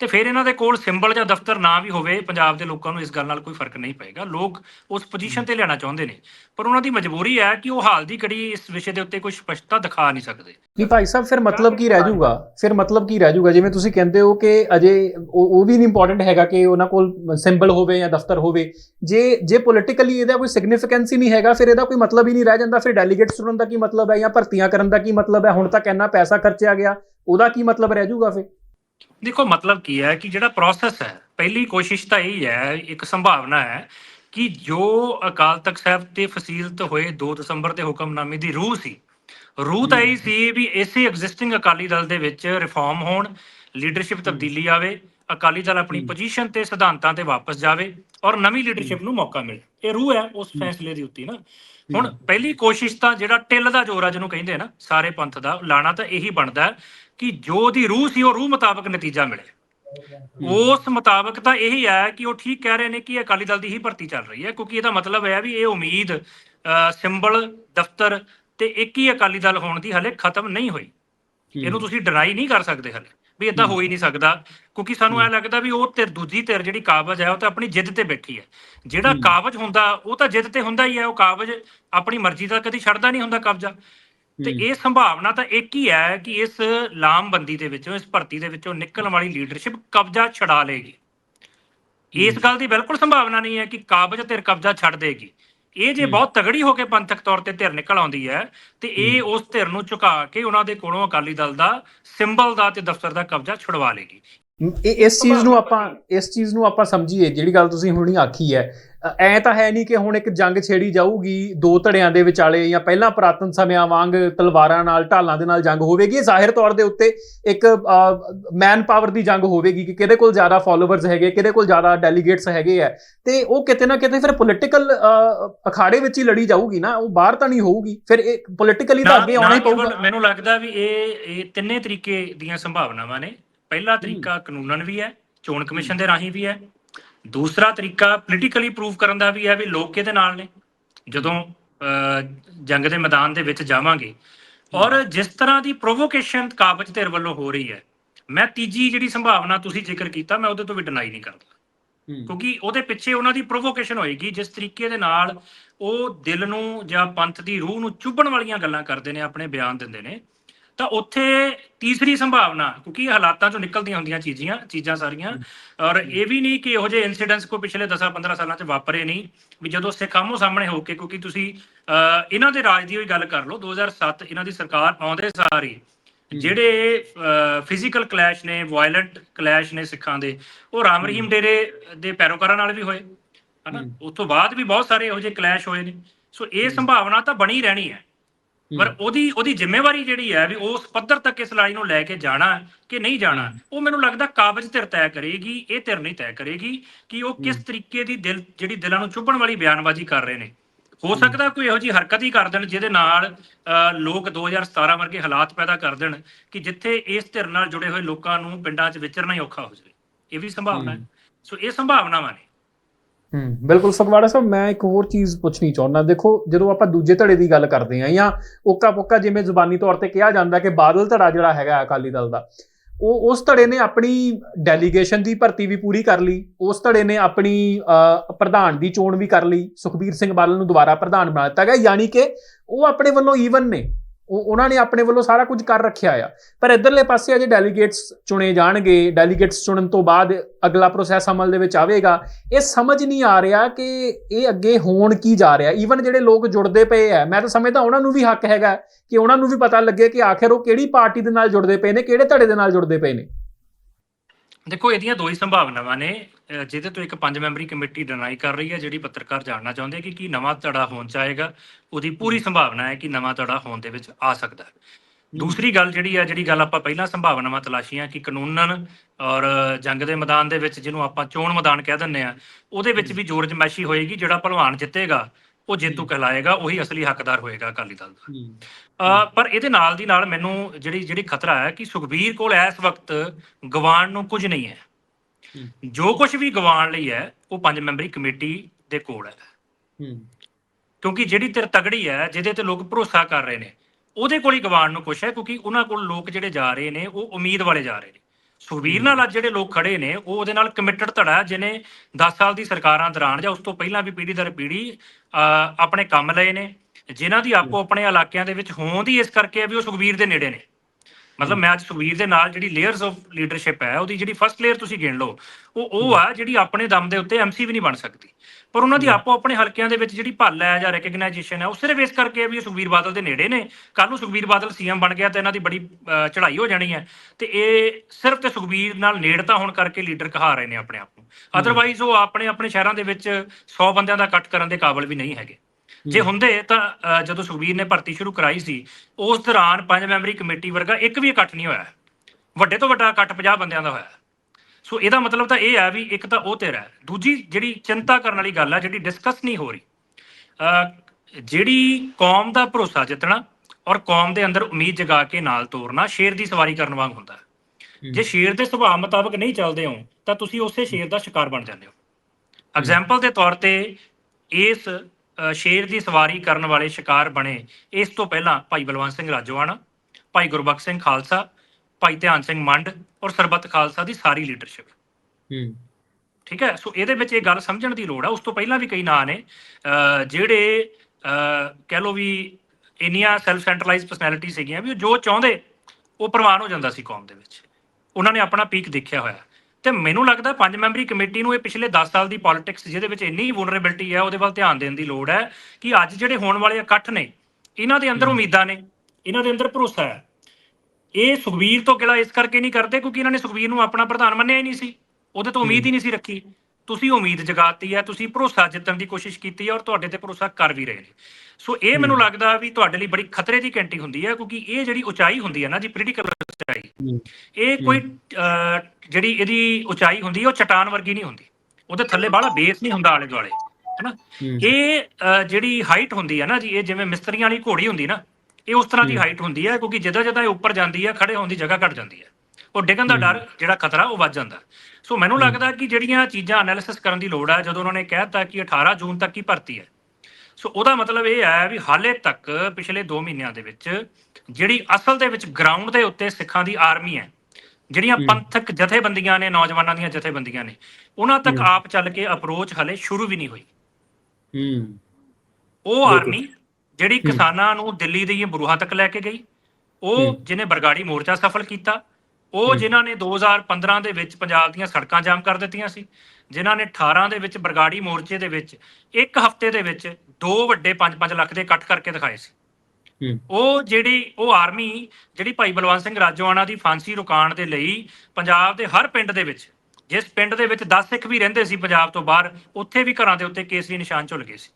ਤੇ ਫਿਰ ਇਹਨਾਂ ਦੇ ਕੋਲ ਸਿੰਬਲ ਜਾਂ ਦਫ਼ਤਰ ਨਾ ਵੀ ਹੋਵੇ, ਪੰਜਾਬ ਦੇ ਲੋਕਾਂ ਨੂੰ ਇਸ ਗੱਲ ਨਾਲ ਕੋਈ ਫ਼ਰਕ ਨਹੀਂ ਪਏਗਾ। ਲੋਕ ਉਸ ਪੋਜੀਸ਼ਨ ਤੇ ਲੈਣਾ ਚਾਹੁੰਦੇ ਨੇ, ਪਰ ਉਹਨਾਂ ਦੀ ਮਜਬੂਰੀ ਹੈ ਕਿ ਉਹ ਹਾਲ ਦੀ ਘੜੀ ਇਸ ਵਿਸ਼ੇ ਦੇ ਉੱਤੇ ਕੋਈ ਸਪਸ਼ਟਤਾ ਦਿਖਾ ਨਹੀਂ ਸਕਦੇ। ਨਹੀਂ ਭਾਈ ਸਾਹਿਬ, ਫਿਰ ਮਤਲਬ ਕੀ ਰਹਿ ਜਾਊਗਾ? ਫਿਰ ਮਤਲਬ ਕੀ ਰਹਿ ਜਾਊਗਾ? ਜਿਵੇਂ ਤੁਸੀਂ ਕਹਿੰਦੇ ਹੋ ਕਿ ਅਜੇ ਉਹ ਉਹ ਵੀ ਨਹੀਂ ਇੰਪੋਰਟੈਂਟ ਹੈਗਾ ਕਿ ਉਹਨਾਂ ਕੋਲ ਸਿੰਬਲ ਹੋਵੇ ਜਾਂ ਦਫ਼ਤਰ ਹੋਵੇ। ਜੇ ਜੇ ਪੋਲਿਟਿਕਲੀ ਇਹਦਾ ਕੋਈ ਸਿਗਨੀਫੀਕੈਂਸ ਹੀ ਨਹੀਂ ਹੈਗਾ, ਫਿਰ ਇਹਦਾ ਕੋਈ ਮਤਲਬ ਹੀ ਨਹੀਂ ਰਹਿ ਜਾਂਦਾ। ਫਿਰ ਡੈਲੀਗੇਟਸ ਚੁਣਨ ਦਾ ਕੀ ਮਤਲਬ ਹੈ ਜਾਂ ਭਰਤੀਆਂ ਕਰਨ ਦਾ ਕੀ ਮਤਲਬ ਹੈ? ਹੁਣ ਤੱਕ ਇੰਨਾ ਪੈਸਾ ਖਰਚਿਆ ਗਿਆ, ਉਹਦਾ ਕੀ ਮਤਲਬ ਰਹਿ ਜਾਊਗਾ ਫਿਰ? ਦੇਖੋ ਮਤਲਬ ਕੀ ਹੈ ਕਿ ਜਿਹੜਾ ਪ੍ਰੋਸੈਸ ਹੈ ਪਹਿਲੀ ਕੋਸ਼ਿਸ਼ ਤਾਂ ਇਹ ਹੈ ਇੱਕ ਸੰਭਾਵਨਾ ਹੈ ਕਿ ਜੋ ਅਕਾਲ ਤਖਤ ਸਾਹਿਬ ਤੇ ਫਸੀਲਤ ਹੋਏ 2 ਦਸੰਬਰ ਦੇ ਹੁਕਮਨਾਮੇ ਦੀ ਰੂਹ ਸੀ ਰੂਹ ਤਾਂ ਇਹ ਸੀ ਵੀ ਇਸੇ ਐਗਜ਼ਿਸਟਿੰਗ ਅਕਾਲੀ ਦਲ ਦੇ ਵਿੱਚ ਰਿਫਾਰਮ ਹੋਣ ਲੀਡਰਸ਼ਿਪ ਤਬਦੀਲੀ ਆਵੇ ਅਕਾਲੀ ਦਲ ਆਪਣੀ। ਪੋਜੀਸ਼ਨ ਤੇ ਸਿਧਾਂਤਾਂ ਤੇ ਵਾਪਸ ਜਾਵੇ ਔਰ ਨਵੀਂ ਲੀਡਰਸ਼ਿਪ ਨੂੰ ਮੌਕਾ ਮਿਲੇ। ਇਹ ਰੂਹ ਹੈ ਉਸ ਫੈਸਲੇ ਦੀ ਉੱਤੇ ਨਾ। ਹੁਣ ਪਹਿਲੀ ਕੋਸ਼ਿਸ਼ ਤਾਂ ਜਿਹੜਾ ਟਿੱਲ ਦਾ ਜੋਰ ਆ ਜਿਹਨੂੰ ਕਹਿੰਦੇ ਆ ਨਾ ਸਾਰੇ ਪੰਥ ਦਾ ਲਾਣਾ ਤਾਂ ਇਹੀ ਬਣਦਾ ਕਿ ਜੋ ਦੀ ਰੂਹ ਸੀ ਉਹ ਰੂਹ ਮੁਤਾਬਕ ਨਤੀਜਾ ਮਿਲੇ। ਉਸ ਮੁਤਾਬਕ ਤਾਂ ਇਹੀ ਹੈ ਕਿ ਉਹ ਠੀਕ ਕਹਿ ਰਹੇ ਨੇ ਕਿ ਅਕਾਲੀ ਦਲ ਦੀ ਹੀ ਭਰਤੀ ਚੱਲ ਰਹੀ ਹੈ ਕਿਉਂਕਿ ਇਹਦਾ ਮਤਲਬ ਹੈ ਵੀ ਇਹ ਉਮੀਦ ਸਿੰਬਲ ਦਫ਼ਤਰ ਤੇ ਇੱਕ ਹੀ ਅਕਾਲੀ ਦਲ ਹੋਣ ਦੀ ਹਲੇ ਖਤਮ ਨਹੀਂ ਹੋਈ। ਇਹਨੂੰ ਤੁਸੀਂ ਡਰਾਈ ਨਹੀਂ ਕਰ ਸਕਦੇ ਹਲੇ। ਵੀ ਇਦਾਂ ਹੋ। ਹੀ ਨਹੀਂ ਸਕਦਾ ਕਿਉਂਕਿ ਸਾਨੂੰ ਐ ਲੱਗਦਾ ਵੀ ਉਹ ਧਿਰ ਦੂਜੀ ਧਿਰ ਜਿਹੜੀ ਕਾਬਜ ਹੈ ਉਹ ਤਾਂ ਆਪਣੀ ਜਿੱਦ ਤੇ ਬੈਠੀ ਹੈ। ਜਿਹੜਾ। ਕਾਬਜ ਹੁੰਦਾ ਉਹ ਤਾਂ ਜਿੱਦ ਤੇ ਹੁੰਦਾ ਹੀ ਹੈ ਉਹ ਕਾਬਜ ਆਪਣੀ ਮਰਜ਼ੀ ਦਾ ਕਦੀ ਛੱਡਦਾ ਨਹੀਂ ਹੁੰਦਾ ਕਬਜ਼ਾ। ਤੇ ਇਹ ਸੰਭਾਵਨਾ ਤਾਂ ਇੱਕ ਹੀ ਹੈ ਕਿ ਇਸ ਲਾਮਬੰਦੀ ਦੇ ਵਿੱਚੋਂ ਇਸ ਭਰਤੀ ਦੇ ਵਿੱਚੋਂ ਨਿਕਲਣ ਵਾਲੀ ਲੀਡਰਸ਼ਿਪ ਕਬਜ਼ਾ ਛਡਾ ਲੇਗੀ ਇਸ ਗੱਲ ਦੀ ਬਿਲਕੁਲ ਸੰਭਾਵਨਾ ਨਹੀਂ ਹੈ ਕਿ ਕਾਬਜ ਧਿਰ ਕਬਜ਼ਾ ਛੱਡ ਦੇਗੀ। ਇਹ ਜੇ। ਬਹੁਤ ਤਗੜੀ ਹੋ ਕੇ ਪੰਥਕ ਤੌਰ ਤੇ ਧਿਰ ਨਿਕਲ ਆਉਂਦੀ ਹੈ ਤੇ ਇਹ ਉਸ ਧਿਰ ਨੂੰ ਝੁਕਾ ਕੇ ਉਹਨਾਂ ਦੇ ਕੋਲੋਂ ਅਕਾਲੀ ਦਲ ਦਾ ਸਿੰਬਲ ਦਾ ਤੇ ਦਫ਼ਤਰ ਦਾ ਕਬਜ਼ਾ ਛੁਡਵਾ ਲੇਗੀ ਇਹ ਇਸ ਚੀਜ਼ ਨੂੰ ਆਪਾਂ ਇਸ ਚੀਜ਼ ਨੂੰ ਆਪਾਂ ਸਮਝੀਏ ਜਿਹੜੀ ਗੱਲ ਤੁਸੀਂ ਹੁਣੀ ਆਖੀ ਹੈ ਐ ਤਾਂ ਹੈ ਨਹੀਂ ਕਿ ਹੁਣ ਇੱਕ ਜੰਗ ਛੇੜੀ ਜਾਊਗੀ ਦੋ ਧੜਿਆਂ ਦੇ ਵਿਚਾਲੇ ਜਾਂ ਪਹਿਲਾਂ ਪੁਰਾਤਨ ਸਮਿਆਂ ਵਾਂਗ ਤਲਵਾਰਾਂ ਨਾਲ ਢਾਲਾਂ ਦੇ ਨਾਲ ਜੰਗ ਹੋਵੇਗੀ। ਜ਼ਾਹਿਰ ਤੌਰ ਦੇ ਉੱਤੇ ਇੱਕ ਮੈਨ ਪਾਵਰ ਦੀ ਜੰਗ ਹੋਵੇਗੀ ਕਿ ਕਿਹਦੇ ਕੋਲ ਜ਼ਿਆਦਾ ਫਾਲੋਅਰਸ ਹੈਗੇ ਕਿਹਦੇ ਕੋਲ ਜ਼ਿਆਦਾ ਡੈਲੀਗੇਟਸ ਹੈਗੇ ਆ। ਤੇ ਉਹ ਕਿਤੇ ਨਾ ਕਿਤੇ ਫਿਰ ਪੋਲਿਟੀਕਲ ਅਖਾੜੇ ਵਿੱਚ ਹੀ ਲੜੀ ਜਾਊਗੀ ਨਾ ਉਹ ਬਾਹਰ ਤਾਂ ਨਹੀਂ ਹੋਊਗੀ। ਫਿਰ ਇਹ ਪੋਲਿਟੀਕਲੀ ਤਾਂ ਅੱਗੇ ਆਉਣਾ ਹੀ ਪਊਗਾ। ਮੈਨੂੰ ਲੱਗਦਾ ਵੀ ਇਹ ਇਹ ਤਿੰਨੇ ਤਰੀਕੇ ਦੀਆਂ ਸੰਭਾਵਨਾਵਾਂ ਨੇ। ਪਹਿਲਾ ਤਰੀਕਾ ਕਾਨੂੰਨਨ ਵੀ ਹੈ ਚੋਣ ਕਮਿਸ਼ਨ ਦੇ ਰਾਹੀਂ ਵੀ ਹੈ ਦੂਸਰਾ ਤਰੀਕਾ ਪੋਲੀਟੀਕਲੀ ਪ੍ਰੂਵ ਕਰਨ ਦਾ ਵੀ ਹੈ ਵੀ ਲੋਕ ਕਿਹਦੇ ਨਾਲ ਨੇ? ਜਦੋਂ ਜੰਗ ਦੇ ਮੈਦਾਨ ਦੇ ਵਿੱਚ ਜਾਵਾਂਗੇ। ਔਰ ਜਿਸ ਤਰ੍ਹਾਂ ਦੀ ਪ੍ਰੋਵੋਕੇਸ਼ਨ ਕਾਬਜ ਧਿਰ ਵੱਲੋਂ ਹੋ ਰਹੀ ਹੈ ਮੈਂ ਤੀਜੀ ਜਿਹੜੀ ਸੰਭਾਵਨਾ ਤੁਸੀਂ ਜ਼ਿਕਰ ਕੀਤਾ ਮੈਂ ਉਹਦੇ ਤੋਂ ਵੀ ਡਿਨਾਈ ਨਹੀਂ ਕਰਦਾ। ਕਿਉਂਕਿ ਉਹਦੇ ਪਿੱਛੇ ਉਹਨਾਂ ਦੀ ਪ੍ਰੋਵੋਕੇਸ਼ਨ ਹੋਏਗੀ ਜਿਸ ਤਰੀਕੇ ਦੇ ਨਾਲ ਉਹ ਦਿਲ ਨੂੰ ਜਾਂ ਪੰਥ ਦੀ ਰੂਹ ਨੂੰ ਚੁੱਭਣ ਵਾਲੀਆਂ ਗੱਲਾਂ ਕਰਦੇ ਨੇ ਆਪਣੇ ਬਿਆਨ ਦਿੰਦੇ ਨੇ। ਤਾਂ ਉੱਥੇ ਤੀਸਰੀ ਸੰਭਾਵਨਾ ਕਿਉਂਕਿ ਹਾਲਾਤਾਂ ਚੋਂ ਨਿਕਲਦੀਆਂ ਹੁੰਦੀਆਂ ਚੀਜ਼ਾਂ ਚੀਜ਼ਾਂ ਸਾਰੀਆਂ। ਔਰ ਇਹ ਵੀ ਨਹੀਂ ਕਿ ਇਹੋ ਜਿਹੇ ਇਨਸੀਡੈਂਟਸ ਕੋ ਪਿਛਲੇ 10-15 ਸਾਲਾਂ 'ਚ ਵਾਪਰੇ ਨਹੀਂ ਵੀ ਜਦੋਂ ਸਿੱਖ ਆਮੋ ਸਾਹਮਣੇ ਹੋ ਕੇ ਕਿਉਂਕਿ ਤੁਸੀਂ ਇਹਨਾਂ ਦੇ ਰਾਜ ਦੀ ਹੋਈ ਗੱਲ ਕਰ ਲਓ 2007 ਇਹਨਾਂ ਦੀ ਸਰਕਾਰ ਆਉਂਦੇ ਸਾਰ ਜਿਹੜੇ ਫਿਜ਼ੀਕਲ ਕਲੈਸ਼ ਨੇ ਵਾਇਲੈਂਟ ਕਲੈਸ਼ ਨੇ ਸਿੱਖਾਂ ਦੇ ਉਹ ਰਾਮ ਰਹੀਮ ਡੇਰੇ ਦੇ ਪੈਰੋਕਾਰਾਂ ਨਾਲ ਵੀ ਹੋਏ ਹਨਾ। ਉਸ ਤੋਂ ਬਾਅਦ ਵੀ ਬਹੁਤ ਸਾਰੇ ਇਹੋ ਜਿਹੇ ਕਲੈਸ਼ ਹੋਏ ਨੇ। ਸੋ ਇਹ ਸੰਭਾਵਨਾ ਤਾਂ ਬਣੀ ਰਹਿਣੀ ਹੈ। ਪਰ ਉਹਦੀ ਉਹਦੀ ਜ਼ਿੰਮੇਵਾਰੀ ਜਿਹੜੀ ਹੈ ਵੀ ਉਸ ਪੱਧਰ ਤੱਕ ਇਸ ਲੜਾਈ ਨੂੰ ਲੈ ਕੇ ਜਾਣਾ ਕਿ ਨਹੀਂ ਜਾਣਾ ਉਹ ਮੈਨੂੰ ਲੱਗਦਾ ਕਾਬਜ ਧਿਰ ਤੈਅ ਕਰੇਗੀ ਇਹ ਧਿਰ ਨਹੀਂ ਤੈਅ ਕਰੇਗੀ ਕਿ ਉਹ ਕਿਸ ਤਰੀਕੇ ਦੀ ਦਿਲ ਜਿਹੜੀ ਦਿਲਾਂ ਨੂੰ ਚੁੱਭਣ ਵਾਲੀ ਬਿਆਨਬਾਜ਼ੀ ਕਰ ਰਹੇ ਨੇ। ਹੋ ਸਕਦਾ ਕੋਈ ਇਹੋ ਜੀ ਹਰਕਤ ਹੀ ਕਰ ਦੇਣ ਜਿਹਦੇ ਨਾਲ ਲੋਕ 2017 ਵਰਗੇ ਹਾਲਾਤ ਪੈਦਾ ਕਰ ਦੇਣ ਕਿ ਜਿੱਥੇ ਇਸ ਧਿਰ ਨਾਲ ਜੁੜੇ ਹੋਏ ਲੋਕਾਂ ਨੂੰ ਪਿੰਡਾਂ 'ਚ ਵਿਚਰਨਾ ਹੀ ਔਖਾ ਹੋ ਜਾਵੇ। ਇਹ ਵੀ ਸੰਭਾਵਨਾ ਹੈ। ਸੋ ਇਹ ਸੰਭਾਵਨਾਵਾਂ ਨੇ। ਹੂੰ। ਬਿਲਕੁਲ ਫਗਵਾੜਾ ਸਾਹਿਬ ਮੈਂ ਇੱਕ ਹੋਰ ਚੀਜ਼ ਪੁੱਛਣੀ ਚਾਹੁੰਦਾ ਦੇਖੋ ਜਦੋਂ ਆਪਾਂ ਦੂਜੇ ਧੜੇ ਦੀ ਗੱਲ ਕਰਦੇ ਆਂ ਜਾਂ ਓਕਾ ਪੋਕਾ ਜਿਵੇਂ ਜ਼ੁਬਾਨੀ ਤੌਰ ਤੇ ਕਿਹਾ ਜਾਂਦਾ ਕਿ ਬਾਦਲ ਧੜਾ ਜਿਹੜਾ ਹੈਗਾ ਅਕਾਲੀ ਦਲ ਦਾ ਉਹ ਉਸ ਧੜੇ ਨੇ ਆਪਣੀ ਡੈਲੀਗੇਸ਼ਨ ਦੀ ਭਰਤੀ ਵੀ ਪੂਰੀ ਕਰ ਲਈ ਉਸ ਧੜੇ ਨੇ ਆਪਣੀ ਅਹ, ਪ੍ਰਧਾਨ ਦੀ ਚੋਣ ਵੀ ਕਰ ਲਈ ਸੁਖਬੀਰ ਸਿੰਘ ਬਾਦਲ ਨੂੰ ਦੁਬਾਰਾ ਪ੍ਰਧਾਨ ਬਣਾ ਦਿੱਤਾ ਗਿਆ ਯਾਨੀ ਕਿ ਉਹ ਆਪਣੇ ਵੱਲੋਂ ਈਵਨ ਨੇ। ਉਹ ਉਹਨਾਂ ਨੇ ਆਪਣੇ ਵੱਲੋਂ ਸਾਰਾ ਕੁਝ ਕਰ ਰੱਖਿਆ ਆ। ਪਰ ਇਧਰਲੇ ਪਾਸੇ ਅਜੇ ਡੈਲੀਗੇਟਸ ਚੁਣੇ ਜਾਣਗੇ ਡੈਲੀਗੇਟਸ ਚੁਣਨ ਤੋਂ ਬਾਅਦ ਅਗਲਾ ਪ੍ਰੋਸੈਸ ਅਮਲ ਦੇ ਵਿੱਚ ਆਵੇਗਾ। ਇਹ ਸਮਝ ਨਹੀਂ ਆ ਰਿਹਾ ਕਿ ਇਹ ਅੱਗੇ ਹੋਣ ਕੀ ਜਾ ਰਿਹਾ। ਈਵਨ ਜਿਹੜੇ ਲੋਕ ਜੁੜਦੇ ਪਏ ਆ, ਮੈਂ ਤਾਂ ਸਮਝਦਾ ਉਹਨਾਂ ਨੂੰ ਵੀ ਹੱਕ ਹੈਗਾ ਕਿ ਉਹਨਾਂ ਨੂੰ ਵੀ ਪਤਾ ਲੱਗੇ ਕਿ ਆਖਿਰ ਉਹ ਕਿਹੜੀ ਪਾਰਟੀ ਦੇ ਨਾਲ ਜੁੜਦੇ ਪਏ ਨੇ, ਕਿਹੜੇ ਧੜੇ ਦੇ ਨਾਲ ਜੁੜਦੇ ਪਏ ਨੇ। ਦੇਖੋ ਇਹਦੀਆਂ ਦੋ ਹੀ ਸੰਭਾਵਨਾਵਾਂ ਨੇ। ਜਿਹਦੇ ਤੋਂ ਇੱਕ ਪੰਜ ਮੈਂਬਰੀ ਕਮੇਟੀ ਡਿਨਾਈ ਕਰ ਰਹੀ ਹੈ ਜਿਹੜੀ ਪੱਤਰਕਾਰ ਜਾਣਨਾ ਚਾਹੁੰਦੇ ਕਿ ਕੀ ਨਵਾਂ ਧੜਾ ਹੋਣ ਚਾਹੇਗਾ। ਉਹਦੀ ਪੂਰੀ ਸੰਭਾਵਨਾ ਹੈ ਕਿ ਨਵਾਂ ਧੜਾ ਹੋਣ ਦੇ ਵਿੱਚ ਆ ਸਕਦਾ ਹੈ। ਦੂਸਰੀ ਗੱਲ ਜਿਹੜੀ ਹੈ ਜਿਹੜੀ ਗੱਲ ਆਪਾਂ ਪਹਿਲਾਂ ਸੰਭਾਵਨਾਵਾਂ ਤਲਾਸ਼ੀਆਂ ਕਿ ਕਾਨੂੰਨਨ ਔਰ ਜੰਗ ਦੇ ਮੈਦਾਨ ਦੇ ਵਿੱਚ ਜਿਹਨੂੰ ਆਪਾਂ ਚੋਣ ਮੈਦਾਨ ਕਹਿ ਦਿੰਦੇ ਆ ਉਹਦੇ ਵਿੱਚ ਵੀ ਜੋਰ ਜਮੈਸ਼ੀ ਹੋਏਗੀ ਜਿਹੜਾ ਭਲਵਾਨ ਜਿੱਤੇਗਾ। ਉਹ ਜੇਤੂ ਕਹਿਲਾਏਗਾ ਉਹੀ ਅਸਲੀ ਹੱਕਦਾਰ ਹੋਏਗਾ ਅਕਾਲੀ ਦਲ ਦਾ। ਪਰ ਇਹਦੇ ਨਾਲ ਦੀ ਨਾਲ ਮੈਨੂੰ ਜਿਹੜੀ ਜਿਹੜੀ ਖਤਰਾ ਹੈ ਕਿ ਸੁਖਬੀਰ ਕੋਲ ਇਸ ਵਕਤ ਗਵਾਣ ਨੂੰ ਕੁਝ ਨਹੀਂ ਹੈ। ਜੋ ਕੁਝ ਵੀ ਗਵਾਣ ਲਈ ਹੈ ਉਹ ਪੰਜ ਮੈਂਬਰੀ ਕਮੇਟੀ ਦੇ ਕੋਲ ਹੈ। ਕਿਉਂਕਿ ਜਿਹੜੀ ਧਿਰ ਤਗੜੀ ਹੈ ਜਿਹਦੇ ਤੇ ਲੋਕ ਭਰੋਸਾ ਕਰ ਰਹੇ ਨੇ ਉਹਦੇ ਕੋਲ ਹੀ ਗਵਾਣ ਨੂੰ ਕੁਛ ਹੈ ਕਿਉਂਕਿ ਉਹਨਾਂ ਕੋਲ ਲੋਕ ਜਿਹੜੇ ਜਾ ਰਹੇ ਨੇ ਉਹ ਉਮੀਦ ਵਾਲੇ ਜਾ ਰਹੇ ਨੇ। ਸੁਖਬੀਰ ਨਾਲ ਅੱਜ ਜਿਹੜੇ ਲੋਕ ਖੜੇ ਨੇ ਉਹ ਉਹਦੇ ਨਾਲ ਕਮਿਟਡ ਧੜਾ ਹੈ, ਜਿਹਨੇ 10 ਸਾਲ ਦੀ ਸਰਕਾਰਾਂ ਦੌਰਾਨ ਜਾਂ ਉਸ ਤੋਂ ਪਹਿਲਾਂ ਵੀ ਪੀੜ੍ਹੀ ਦਰ ਪੀੜ੍ਹੀ ਅ, ਆਪਣੇ ਕੰਮ ਲਏ ਨੇ ਜਿਨ੍ਹਾਂ ਦੀ ਆਪੋ ਆਪਣੇ ਇਲਾਕਿਆਂ ਦੇ ਵਿੱਚ ਹੋਂਦ ਹੀ ਇਸ ਕਰਕੇ ਹੈ ਵੀ ਉਹ ਸੁਖਬੀਰ ਦੇ ਨੇੜੇ ਨੇ। ਮਤਲਬ ਮੈਂ ਅੱਜ ਸੁਖਬੀਰ ਦੇ ਨਾਲ ਜਿਹੜੀ ਲੇਅਰਸ ਆਫ ਲੀਡਰਸ਼ਿਪ ਹੈ ਉਹਦੀ ਜਿਹੜੀ ਫਸਟ ਲੇਅਰ ਤੁਸੀਂ ਗਿਣ ਲਓ ਉਹ ਉਹ ਆ ਜਿਹੜੀ ਆਪਣੇ ਦਮ ਦੇ ਉੱਤੇ ਐਮਸੀ ਵੀ ਨਹੀਂ ਬਣ ਸਕਦੀ। ਪਰ ਉਹਨਾਂ ਦੀ। ਆਪੋ ਆਪਣੇ ਹਲਕਿਆਂ ਦੇ ਵਿੱਚ ਜਿਹੜੀ ਭੱਲ ਹੈ ਜਾਂ ਰੈਕਗਨਾਈਜੇਸ਼ਨ ਹੈ ਉਹ ਸਿਰਫ ਇਸ ਕਰਕੇ ਵੀ ਇਹ ਸੁਖਬੀਰ ਬਾਦਲ ਦੇ ਨੇੜੇ ਨੇ। ਕੱਲ ਨੂੰ ਸੁਖਬੀਰ ਬਾਦਲ ਸੀਐਮ ਬਣ ਗਿਆ ਤਾਂ ਇਹਨਾਂ ਦੀ ਬੜੀ ਚੜ੍ਹਾਈ ਹੋ ਜਾਣੀ ਹੈ। ਤੇ ਇਹ ਸਿਰਫ ਤੇ ਸੁਖਬੀਰ ਨਾਲ ਨੇੜਤਾ ਹੋਣ ਕਰਕੇ ਲੀਡਰ ਕਹਾ ਰਹੇ ਨੇ ਆਪਣੇ ਆਪ ਨੂੰ। ਅਦਰਵਾਈਜ਼ ਉਹ ਆਪਣੇ ਆਪਣੇ ਸ਼ਹਿਰਾਂ ਦੇ ਵਿੱਚ 100 ਬੰਦਿਆਂ ਦਾ ਇਕੱਠ ਕਰਨ ਦੇ ਕਾਬਿਲ ਵੀ ਨਹੀਂ ਹੈਗੇ। ਜੇ ਹੁੰਦੇ ਤਾਂ ਜਦੋਂ ਸੁਖਬੀਰ ਨੇ ਭਰਤੀ ਸ਼ੁਰੂ ਕਰਾਈ ਸੀ ਉਸ ਦੌਰਾਨ ਪੰਜ ਮੈਂਬਰੀ ਕਮੇਟੀ ਵਰਗਾ ਇੱਕ ਵੀ ਇਕੱਠ ਨਹੀਂ ਹੋਇਆ। ਵੱਡੇ ਤੋਂ ਵੱਡਾ ਇਕੱਠ 50 ਬੰਦਿਆਂ ਦਾ ਹੋਇਆ। ਸੋ ਇਹਦਾ ਮਤਲਬ ਤਾਂ ਇਹ ਹੈ ਵੀ ਇੱਕ ਤਾਂ ਉਹ ਤੇਰਾ ਦੂਜੀ ਜਿਹੜੀ ਚਿੰਤਾ ਕਰਨ ਵਾਲੀ ਗੱਲ ਹੈ ਜਿਹੜੀ ਡਿਸਕਸ ਨਹੀਂ ਹੋ ਰਹੀ ਜਿਹੜੀ ਕੌਮ ਦਾ ਭਰੋਸਾ ਜਿੱਤਣਾ ਔਰ ਕੌਮ ਦੇ ਅੰਦਰ ਉਮੀਦ ਜਗਾ ਕੇ ਨਾਲ ਤੋਰਨਾ ਸ਼ੇਰ ਦੀ ਸਵਾਰੀ ਕਰਨ ਵਾਂਗ ਹੁੰਦਾ ਜੇ ਸ਼ੇਰ ਦੇ ਸੁਭਾਅ ਮੁਤਾਬਕ ਨਹੀਂ ਚੱਲਦੇ ਹੋ ਤਾਂ ਤੁਸੀਂ ਉਸੇ ਸ਼ੇਰ ਦਾ ਸ਼ਿਕਾਰ ਬਣ ਜਾਂਦੇ ਹੋ। ਐਗਜ਼ਾਮਪਲ ਦੇ ਤੌਰ ਤੇ ਇਸ ਸ਼ੇਰ ਦੀ ਸਵਾਰੀ ਕਰਨ ਵਾਲੇ ਸ਼ਿਕਾਰ ਬਣੇ। ਇਸ ਤੋਂ ਪਹਿਲਾਂ ਭਾਈ ਬਲਵੰਤ ਸਿੰਘ ਰਾਜੋਆਣਾ ਭਾਈ ਗੁਰਬਖਸ਼ ਸਿੰਘ ਖਾਲਸਾ ਭਾਈ ਧਿਆਨ ਸਿੰਘ ਮੰਡ ਔਰ ਸਰਬੱਤ ਖਾਲਸਾ ਦੀ ਸਾਰੀ ਲੀਡਰਸ਼ਿਪ। ਠੀਕ ਹੈ? ਸੋ ਇਹਦੇ ਵਿੱਚ ਇਹ ਗੱਲ ਸਮਝਣ ਦੀ ਲੋੜ ਹੈ ਉਸ ਤੋਂ ਪਹਿਲਾਂ ਵੀ ਕਈ ਨਾਂ ਨੇ। ਜਿਹੜੇ ਕਹਿ ਲੋ ਵੀ ਇੰਨੀਆਂ ਸੈਲਫ ਸੈਂਟਰਲਾਈਜ਼ ਪਰਸਨੈਲਿਟੀ ਸੀਗੀਆਂ ਵੀ ਉਹ ਜੋ ਚਾਹੁੰਦੇ ਉਹ ਪ੍ਰਵਾਨ ਹੋ ਜਾਂਦਾ ਸੀ ਕੌਮ ਦੇ ਵਿੱਚ। ਉਹਨਾਂ ਨੇ ਆਪਣਾ ਪੀਕ ਦੇਖਿਆ ਹੋਇਆ। ਤੇ ਮੈਨੂੰ ਲੱਗਦਾ ਪੰਜ ਮੈਂਬਰੀ ਕਮੇਟੀ ਨੂੰ ਇਹ ਪਿਛਲੇ 10 ਸਾਲ ਦੀ ਪੋਲਿਟਿਕਸ ਜਿਹਦੇ ਵਿੱਚ ਇੰਨੀ ਵੂਲਨਰੇਬਿਲਟੀ ਹੈ ਉਹਦੇ ਵੱਲ ਧਿਆਨ ਦੇਣ ਦੀ ਲੋੜ ਹੈ ਕਿ ਅੱਜ ਜਿਹੜੇ ਹੋਣ ਵਾਲੇ ਇਕੱਠ ਨੇ ਇਹਨਾਂ ਦੇ ਅੰਦਰ। ਉਮੀਦਾਂ ਨੇ ਇਹਨਾਂ ਦੇ ਅੰਦਰ ਭਰੋਸਾ ਹੈ। ਇਹ ਸੁਖਬੀਰ ਤੋਂ ਗਿਲਾ ਇਸ ਕਰਕੇ ਨਹੀਂ ਕਰਦੇ ਕਿਉਂਕਿ ਇਹਨਾਂ ਨੇ ਸੁਖਬੀਰ ਨੂੰ ਆਪਣਾ ਪ੍ਰਧਾਨ ਮੰਨਿਆ ਹੀ ਨਹੀਂ ਸੀ ਉਹਦੇ ਤੋਂ ਉਮੀਦ ਹੀ ਨਹੀਂ ਸੀ ਰੱਖੀ। ਤੁਸੀਂ ਉਮੀਦ ਜਗਾਤੀ ਹੈ ਤੁਸੀਂ ਭਰੋਸਾ ਜਿੱਤਣ ਦੀ ਕੋਸ਼ਿਸ਼ ਕੀਤੀ ਹੈ ਔਰ ਤੁਹਾਡੇ ਤੇ ਭਰੋਸਾ ਕਰ ਵੀ ਰਹੇ ਨੇ। ਸੋ ਇਹ ਮੈਨੂੰ। ਲੱਗਦਾ ਵੀ ਤੁਹਾਡੇ ਲਈ ਬੜੀ ਖਤਰੇ ਦੀ ਘੰਟੀ ਹੁੰਦੀ ਹੈ ਕਿਉਂਕਿ ਇਹ ਜਿਹੜੀ ਉਚਾਈ ਹੁੰਦੀ ਹੈ ਨਾ ਜੀ ਪੋਲੀਟੀਕਲ ਉਚਾਈ ਇਹ ਕੋਈ ਜਿਹੜੀ ਇਹਦੀ ਉਚਾਈ ਹੁੰਦੀ ਹੈ ਉਹ ਚਟਾਨ ਵਰਗੀ ਨਹੀਂ ਹੁੰਦੀ। ਉਹਦੇ ਥੱਲੇ ਬਾਹਲਾ ਬੇਸ ਨਹੀਂ ਹੁੰਦਾ ਆਲੇ ਦੁਆਲੇ ਹੈਨਾ? ਇਹ ਅਹ, ਜਿਹੜੀ ਹਾਈਟ ਹੁੰਦੀ ਹੈ ਨਾ ਜੀ ਇਹ ਜਿਵੇਂ ਮਿਸਤਰੀਆਂ ਵਾਲੀ ਘੋੜੀ ਹੁੰਦੀ ਨਾ ਇਹ ਉਸ ਤਰ੍ਹਾਂ ਦੀ। ਹਾਈਟ ਹੁੰਦੀ ਹੈ ਕਿਉਂਕਿ ਜਿੱਦਾਂ ਜਿੱਦਾਂ ਇਹ ਉੱਪਰ ਜਾਂਦੀ ਹੈ ਖੜੇ ਹੋਣ ਦੀ ਜਗ੍ਹਾ ਘਟ ਜਾਂਦੀ ਹੈ। ਉਹ ਡਿੱਗਣ ਦਾ। ਡਰ ਜਿਹੜਾ ਖਤਰਾ ਉਹ ਵੱਧ ਜਾਂਦਾ ਸੋ ਮੈਨੂੰ। ਲੱਗਦਾ ਕਿ ਜਿਹੜੀਆਂ ਚੀਜ਼ਾਂ ਐਨਾਲਿਸਿਸ ਕਰਨ ਦੀ ਲੋੜ ਹੈ ਜਦੋਂ ਉਹਨਾਂ ਨੇ ਕਹਿਤਾ ਕਿ 18 ਜੂਨ ਤੱਕ ਹੀ ਭਰਤੀ ਹੈ ਸੋ ਉਹਦਾ ਮਤਲਬ ਇਹ ਹੈ ਵੀ ਹਾਲੇ ਤੱਕ ਪਿਛਲੇ 2 ਮਹੀਨਿਆਂ ਦੇ ਵਿੱਚ ਜਿਹੜੀ ਅਸਲ ਦੇ ਵਿੱਚ ਗਰਾਊਂਡ ਦੇ ਉੱਤੇ ਸਿੱਖਾਂ ਦੀ ਆਰਮੀ ਹੈ ਜਿਹੜੀਆਂ। ਪੰਥਕ ਜਥੇਬੰਦੀਆਂ ਨੇ ਨੌਜਵਾਨਾਂ ਦੀਆਂ ਜਥੇਬੰਦੀਆਂ ਨੇ ਉਹਨਾਂ ਤੱਕ। ਆਪ ਚੱਲ ਕੇ ਅਪਰੋਚ ਹਲੇ ਸ਼ੁਰੂ ਵੀ ਨਹੀਂ ਹੋਈ ਹੂੰ ਉਹ। ਆਰਮੀ ਜਿਹੜੀ। ਕਿਸਾਨਾਂ ਨੂੰ ਦਿੱਲੀ ਦੇ ਬਰੂਹਾਂ ਤੱਕ ਲੈ ਕੇ ਗਈ ਉਹ। ਜਿਹਨੇ ਬਰਗਾੜੀ ਮੋਰਚਾ ਸਫਲ ਕੀਤਾ ਉਹ। ਜਿਨ੍ਹਾਂ ਨੇ 2015 ਦੇ ਵਿੱਚ ਪੰਜਾਬ ਦੀਆਂ ਸੜਕਾਂ ਜਾਮ ਕਰ ਦਿੱਤੀਆਂ ਸੀ ਜਿਨ੍ਹਾਂ ਨੇ 18 ਦੇ ਵਿੱਚ ਬਰਗਾੜੀ ਮੋਰਚੇ ਦੇ ਵਿੱਚ ਇੱਕ ਹਫ਼ਤੇ ਦੇ ਵਿੱਚ ਦੋ ਵੱਡੇ 5-5 ਲੱਖ ਦੇ ਇਕੱਠ ਕਰਕੇ ਦਿਖਾਏ ਸੀ। ਉਹ ਜਿਹੜੀ ਉਹ ਆਰਮੀ ਜਿਹੜੀ ਭਾਈ ਬਲਵੰਤ ਸਿੰਘ ਰਾਜੋਆਣਾ ਦੀ ਫਾਂਸੀ ਰੁਕਾਉਣ ਦੇ ਲਈ ਪੰਜਾਬ ਦੇ ਹਰ ਪਿੰਡ ਦੇ ਵਿੱਚ ਜਿਸ ਪਿੰਡ ਦੇ ਵਿੱਚ 10 ਸਿੱਖ ਵੀ ਰਹਿੰਦੇ ਸੀ ਪੰਜਾਬ ਤੋਂ ਬਾਹਰ ਉੱਥੇ ਵੀ ਘਰਾਂ ਦੇ ਉੱਤੇ ਕੇਸਰੀ ਨਿਸ਼ਾਨ ਝੁੱਲ ਗਏ ਸੀ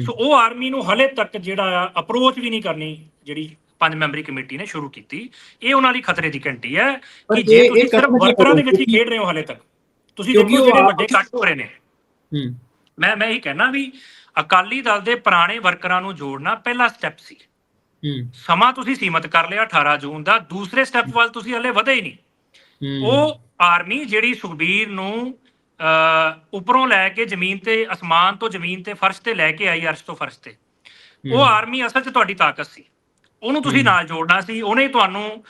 ਸੋ ਉਹ ਆਰਮੀ ਨੂੰ ਹਲੇ ਤੱਕ ਜਿਹੜਾ ਆ ਅਪਰੋਚ ਵੀ ਨਹੀਂ ਕਰਨੀ ਜਿਹੜੀ ਪੰਜ ਮੈਂਬਰੀ ਕਮੇਟੀ ਨੇ ਸ਼ੁਰੂ ਕੀਤੀ। ਇਹ ਉਹਨਾਂ ਲਈ ਖਤਰੇ ਦੀ ਘੰਟੀ ਹੈ ਕਿ ਜੇ ਤੁਸੀਂ ਸਿਰਫ ਵਰਕਰਾਂ ਦੇ ਵਿੱਚ ਹੀ ਖੇਡ ਰਹੇ ਹੋ ਹਲੇ ਤੱਕ ਤੁਸੀਂ ਦੇਖੋ ਜਿਹੜੇ ਵੱਡੇ ਕੱਟ ਹੋ ਰਹੇ ਨੇ ਮੈਂ ਮੈਂ ਇਹ ਕਹਿਣਾ ਵੀ ਅਕਾਲੀ ਦਲ ਦੇ ਪੁਰਾਣੇ ਵਰਕਰਾਂ ਨੂੰ ਜੋੜਨਾ ਪਹਿਲਾ ਸਟੈਪ ਸੀ। ਹੂੰ। ਸਮਾਂ ਤੁਸੀਂ ਸੀਮਤ ਕਰ ਲਿਆ 18 ਜੂਨ ਦਾ ਦੂਸਰੇ ਸਟੈਪ ਵੱਲ ਤੁਸੀਂ ਹਲੇ ਵਧੇ ਹੀ ਨਹੀਂ। ਉਹ ਆਰਮੀ ਜਿਹੜੀ ਸੁਖਬੀਰ ਨੂੰ ਅ ਉੱਪਰੋਂ ਲੈ ਕੇ ਜ਼ਮੀਨ ਤੇ ਅਸਮਾਨ ਤੋਂ ਜ਼ਮੀਨ ਤੇ ਫਰਸ਼ ਤੇ ਲੈ ਕੇ ਆਈ ਅਰਸ਼ ਤੋਂ ਫਰਸ਼ ਤੇ। ਉਹ ਆਰਮੀ ਅਸਲ 'ਚ ਤੁਹਾਡੀ ਤਾਕਤ ਸੀ। ਉਹਨੂੰ ਤੁਸੀਂ। ਨਾਲ ਜੋੜਨਾ ਸੀ ਉਹਨੇ ਤੁਹਾਨੂੰ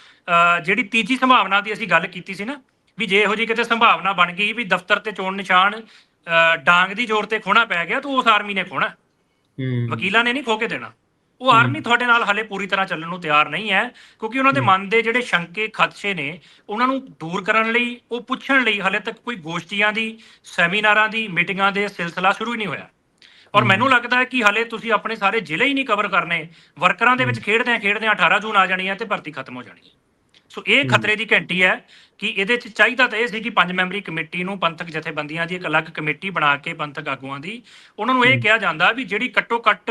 ਜਿਹੜੀ ਤੀਜੀ ਸੰਭਾਵਨਾ ਦੀ ਅਸੀਂ ਗੱਲ ਕੀਤੀ ਸੀ ਨਾ ਵੀ ਜੇ ਇਹੋ ਜੀ ਕਿਤੇ ਸੰਭਾਵਨਾ ਬਣ ਗਈ ਵੀ ਦਫ਼ਤਰ ਤੇ ਚੋਣ ਨਿਸ਼ਾਨ ਡਾਂਗ ਦੀ ਜ਼ੋਰ ਤੇ ਖੋਣਾ ਪੈ ਗਿਆ ਤਾਂ ਉਸ ਆਰਮੀ ਨੇ ਖੋਣਾ। ਵਕੀਲਾਂ ਨੇ ਨਹੀਂ ਖੋ ਕੇ ਦੇਣਾ। ਉਹ ਆਰਮੀ ਤੁਹਾਡੇ ਨਾਲ ਹਲੇ ਪੂਰੀ ਤਰ੍ਹਾਂ ਚੱਲਣ ਨੂੰ ਤਿਆਰ ਨਹੀਂ ਹੈ ਕਿਉਂਕਿ ਉਹਨਾਂ ਦੇ। ਮਨ ਦੇ ਜਿਹੜੇ ਸ਼ੰਕੇ ਖਦਸ਼ੇ ਨੇ ਉਹਨਾਂ ਨੂੰ ਦੂਰ ਕਰਨ ਲਈ ਉਹ ਪੁੱਛਣ ਲਈ ਹਲੇ ਤੱਕ ਕੋਈ ਗੋਸ਼ਟੀਆਂ ਦੀ ਸੈਮੀਨਾਰਾਂ ਦੀ ਮੀਟਿੰਗਾਂ ਦੇ ਸਿਲਸਿਲਾ ਸ਼ੁਰੂ ਹੀ ਨਹੀਂ ਹੋਇਆ। ਔਰ। ਮੈਨੂੰ ਲੱਗਦਾ ਹੈ ਕਿ ਹਲੇ ਤੁਸੀਂ ਆਪਣੇ ਸਾਰੇ ਜ਼ਿਲ੍ਹੇ ਹੀ ਨਹੀਂ ਕਵਰ ਕਰਨੇ ਵਰਕਰਾਂ ਦੇ ਵਿੱਚ ਖੇਡਦਿਆਂ ਖੇਡਦਿਆਂ 18 ਜੂਨ ਆ ਜਾਣੀ ਹੈ ਤੇ ਭਰਤੀ ਖਤਮ ਹੋ ਜਾਣੀ ਹੈ ਸੋ ਇਹ। ਖਤਰੇ ਦੀ ਘੰਟੀ ਹੈ ਕਿ ਇਹਦੇ ਚ ਚਾਹੀਦਾ ਤਾਂ ਇਹ ਸੀ ਕਿ ਪੰਜ ਮੈਂਬਰੀ ਕਮੇਟੀ ਨੂੰ ਪੰਥਕ ਜਥੇਬੰਦੀਆਂ ਦੀ ਇੱਕ ਅਲੱਗ ਕਮੇਟੀ ਬਣਾ ਕੇ ਪੰਥਕ ਆਗੂਆਂ ਦੀ ਉਹਨਾਂ ਨੂੰ ਇਹ। ਕਿਹਾ ਜਾਂਦਾ ਵੀ ਜਿਹੜੀ ਘੱਟੋ ਘੱਟ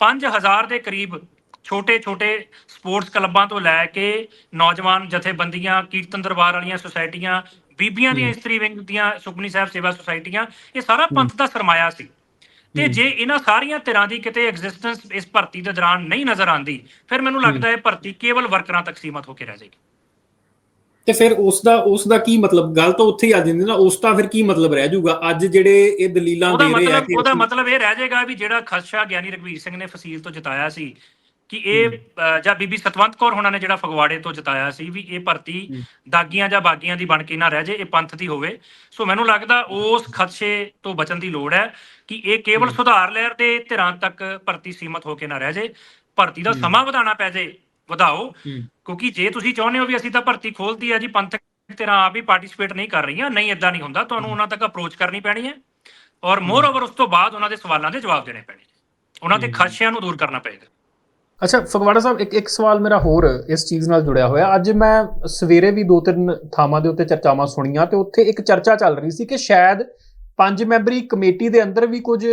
5000 ਦੇ ਕਰੀਬ ਛੋਟੇ-ਛੋਟੇ ਸਪੋਰਟਸ ਕਲੱਬਾਂ ਤੋਂ ਲੈ ਕੇ ਨੌਜਵਾਨ ਜਥੇਬੰਦੀਆਂ ਕੀਰਤਨ ਦਰਬਾਰ ਵਾਲੀਆਂ ਸੁਸਾਇਟੀਆਂ ਬੀਬੀਆਂ ਦੀਆਂ। ਇਸਤਰੀ ਵਿੰਗ ਦੀਆਂ ਸੁਖਮਨੀ ਸਾਹਿਬ ਸੇਵਾ ਸੁਸਾਇਟੀਆਂ ਇਹ ਸਾਰਾ ਪੰਥ ਦਾ ਸਰਮਾਇਆ ਸੀ ਤੇ। ਜੇ ਇਹਨਾਂ ਸਾਰੀਆਂ ਧਿਰਾਂ ਦੀ ਕਿਤੇ ਐਗਜ਼ਿਸਟੈਂਸ ਇਸ ਭਰਤੀ ਦੇ ਦੌਰਾਨ ਨਹੀਂ ਨਜ਼ਰ ਆਂਦੀ ਫਿਰ ਮੈਨੂੰ ਲੱਗਦਾ ਹੈ ਭਰਤੀ ਕੇਵਲ ਵਰਕਰਾਂ ਤੱਕ ਸੀਮਤ ਹੋ ਕੇ ਰਹਿ ਜਾਏਗੀ। ਤੇ ਫਿਰ ਉਸ ਦਾ ਉਸ ਦਾ ਕੀ ਮਤਲਬ? ਗੱਲ ਤਾਂ ਉੱਥੇ ਹੀ ਆ ਜਾਂਦੀ ਨਾ ਉਸ ਦਾ ਫਿਰ ਕੀ ਮਤਲਬ ਰਹਿ ਜਾਊਗਾ? ਅੱਜ ਜਿਹੜੇ ਇਹ ਦਲੀਲਾਂ ਦੇ ਰਹੇ ਆ ਮਤਲਬ ਕਿ ਉਹਦਾ ਮਤਲਬ ਇਹ ਰਹਿ ਜਾਏਗਾ ਵੀ ਜਿਹੜਾ ਖਦਸ਼ਾ ਗਿਆਨੀ ਰਘਵੀਰ ਸਿੰਘ ਨੇ ਫਸੀਲ ਤੋਂ ਜਿਤਾਇਆ ਸੀ ਕਿ ਇਹ ਜਾਂ ਬੀਬੀ ਸਤਵੰਤ ਕੌਰ ਹੋਣਾ ਨੇ ਜਿਹੜਾ ਫਗਵਾੜੇ ਤੋਂ ਜਿਤਾਇਆ ਸੀ ਵੀ ਇਹ ਭਰਤੀ। ਦਾਗੀਆਂ ਜਾਂ ਬਾਗੀਆਂ ਦੀ ਬਣ ਕੇ ਨਾ ਰਹਿ ਜੇ ਇਹ ਪੰਥ ਦੀ ਹੋਵੇ ਸੋ ਮੈਨੂੰ ਲੱਗਦਾ ਉਸ ਖਦਸ਼ੇ ਤੋਂ ਬਚਣ ਦੀ ਲੋੜ ਹੈ ਕਿ ਇਹ ਕੇਵਲ। ਸੁਧਾਰ ਲਹਿਰ ਦੇ ਧਿਰਾਂ ਤੱਕ ਭਰਤੀ ਸੀਮਤ ਹੋ ਕੇ ਨਾ ਰਹਿ ਜੇ ਭਰਤੀ ਦਾ। ਸਮਾਂ ਵਧਾਉਣਾ ਪੈ ਜੇ ਵਧਾਓ। ਕਿਉਂਕਿ ਜੇ ਤੁਸੀਂ ਚਾਹੁੰਦੇ ਹੋ ਵੀ ਅਸੀਂ ਤਾਂ ਭਰਤੀ ਖੋਲਤੀ ਹੈ ਜੀ ਪੰਥਕ ਧਿਰਾਂ ਆਪ ਹੀ ਪਾਰਟਿਸਿਪੇਟ ਨਹੀਂ ਕਰ ਰਹੀਆਂ ਨਹੀਂ ਇਦਾਂ ਨਹੀਂ ਹੁੰਦਾ ਤੁਹਾਨੂੰ ਉਹਨਾਂ ਤੱਕ ਅਪਰੋਚ ਕਰਨੀ ਪੈਣੀ ਹੈ ਔਰ ਮੋਰ ਓਵਰ ਉਸ ਤੋਂ ਬਾਅਦ ਉਹਨਾਂ ਦੇ ਸਵਾਲਾਂ ਦੇ ਜਵਾਬ ਦੇਣੇ ਪੈਣੇ ਉਹਨਾਂ ਦੇ। ਖਦਸ਼ਿਆਂ ਨੂੰ ਦੂਰ ਕਰਨਾ ਪਏਗਾ ਅੱਛਾ, ਫਗਵਾੜਾ ਸਾਹਿਬ, ਇੱਕ ਇੱਕ ਸਵਾਲ ਮੇਰਾ ਹੋਰ ਇਸ ਚੀਜ਼ ਨਾਲ ਜੁੜਿਆ ਹੋਇਆ। ਅੱਜ ਮੈਂ ਸਵੇਰੇ ਵੀ ਦੋ ਤਿੰਨ ਥਾਵਾਂ ਦੇ ਉੱਤੇ ਚਰਚਾਵਾਂ ਸੁਣੀਆਂ ਤੇ ਉੱਥੇ ਇੱਕ ਚਰਚਾ ਚੱਲ ਰਹੀ ਸੀ ਕਿ ਸ਼ਾਇਦ ਪੰਜ ਮੈਂਬਰੀ ਕਮੇਟੀ ਦੇ ਅੰਦਰ ਵੀ ਕੁਝ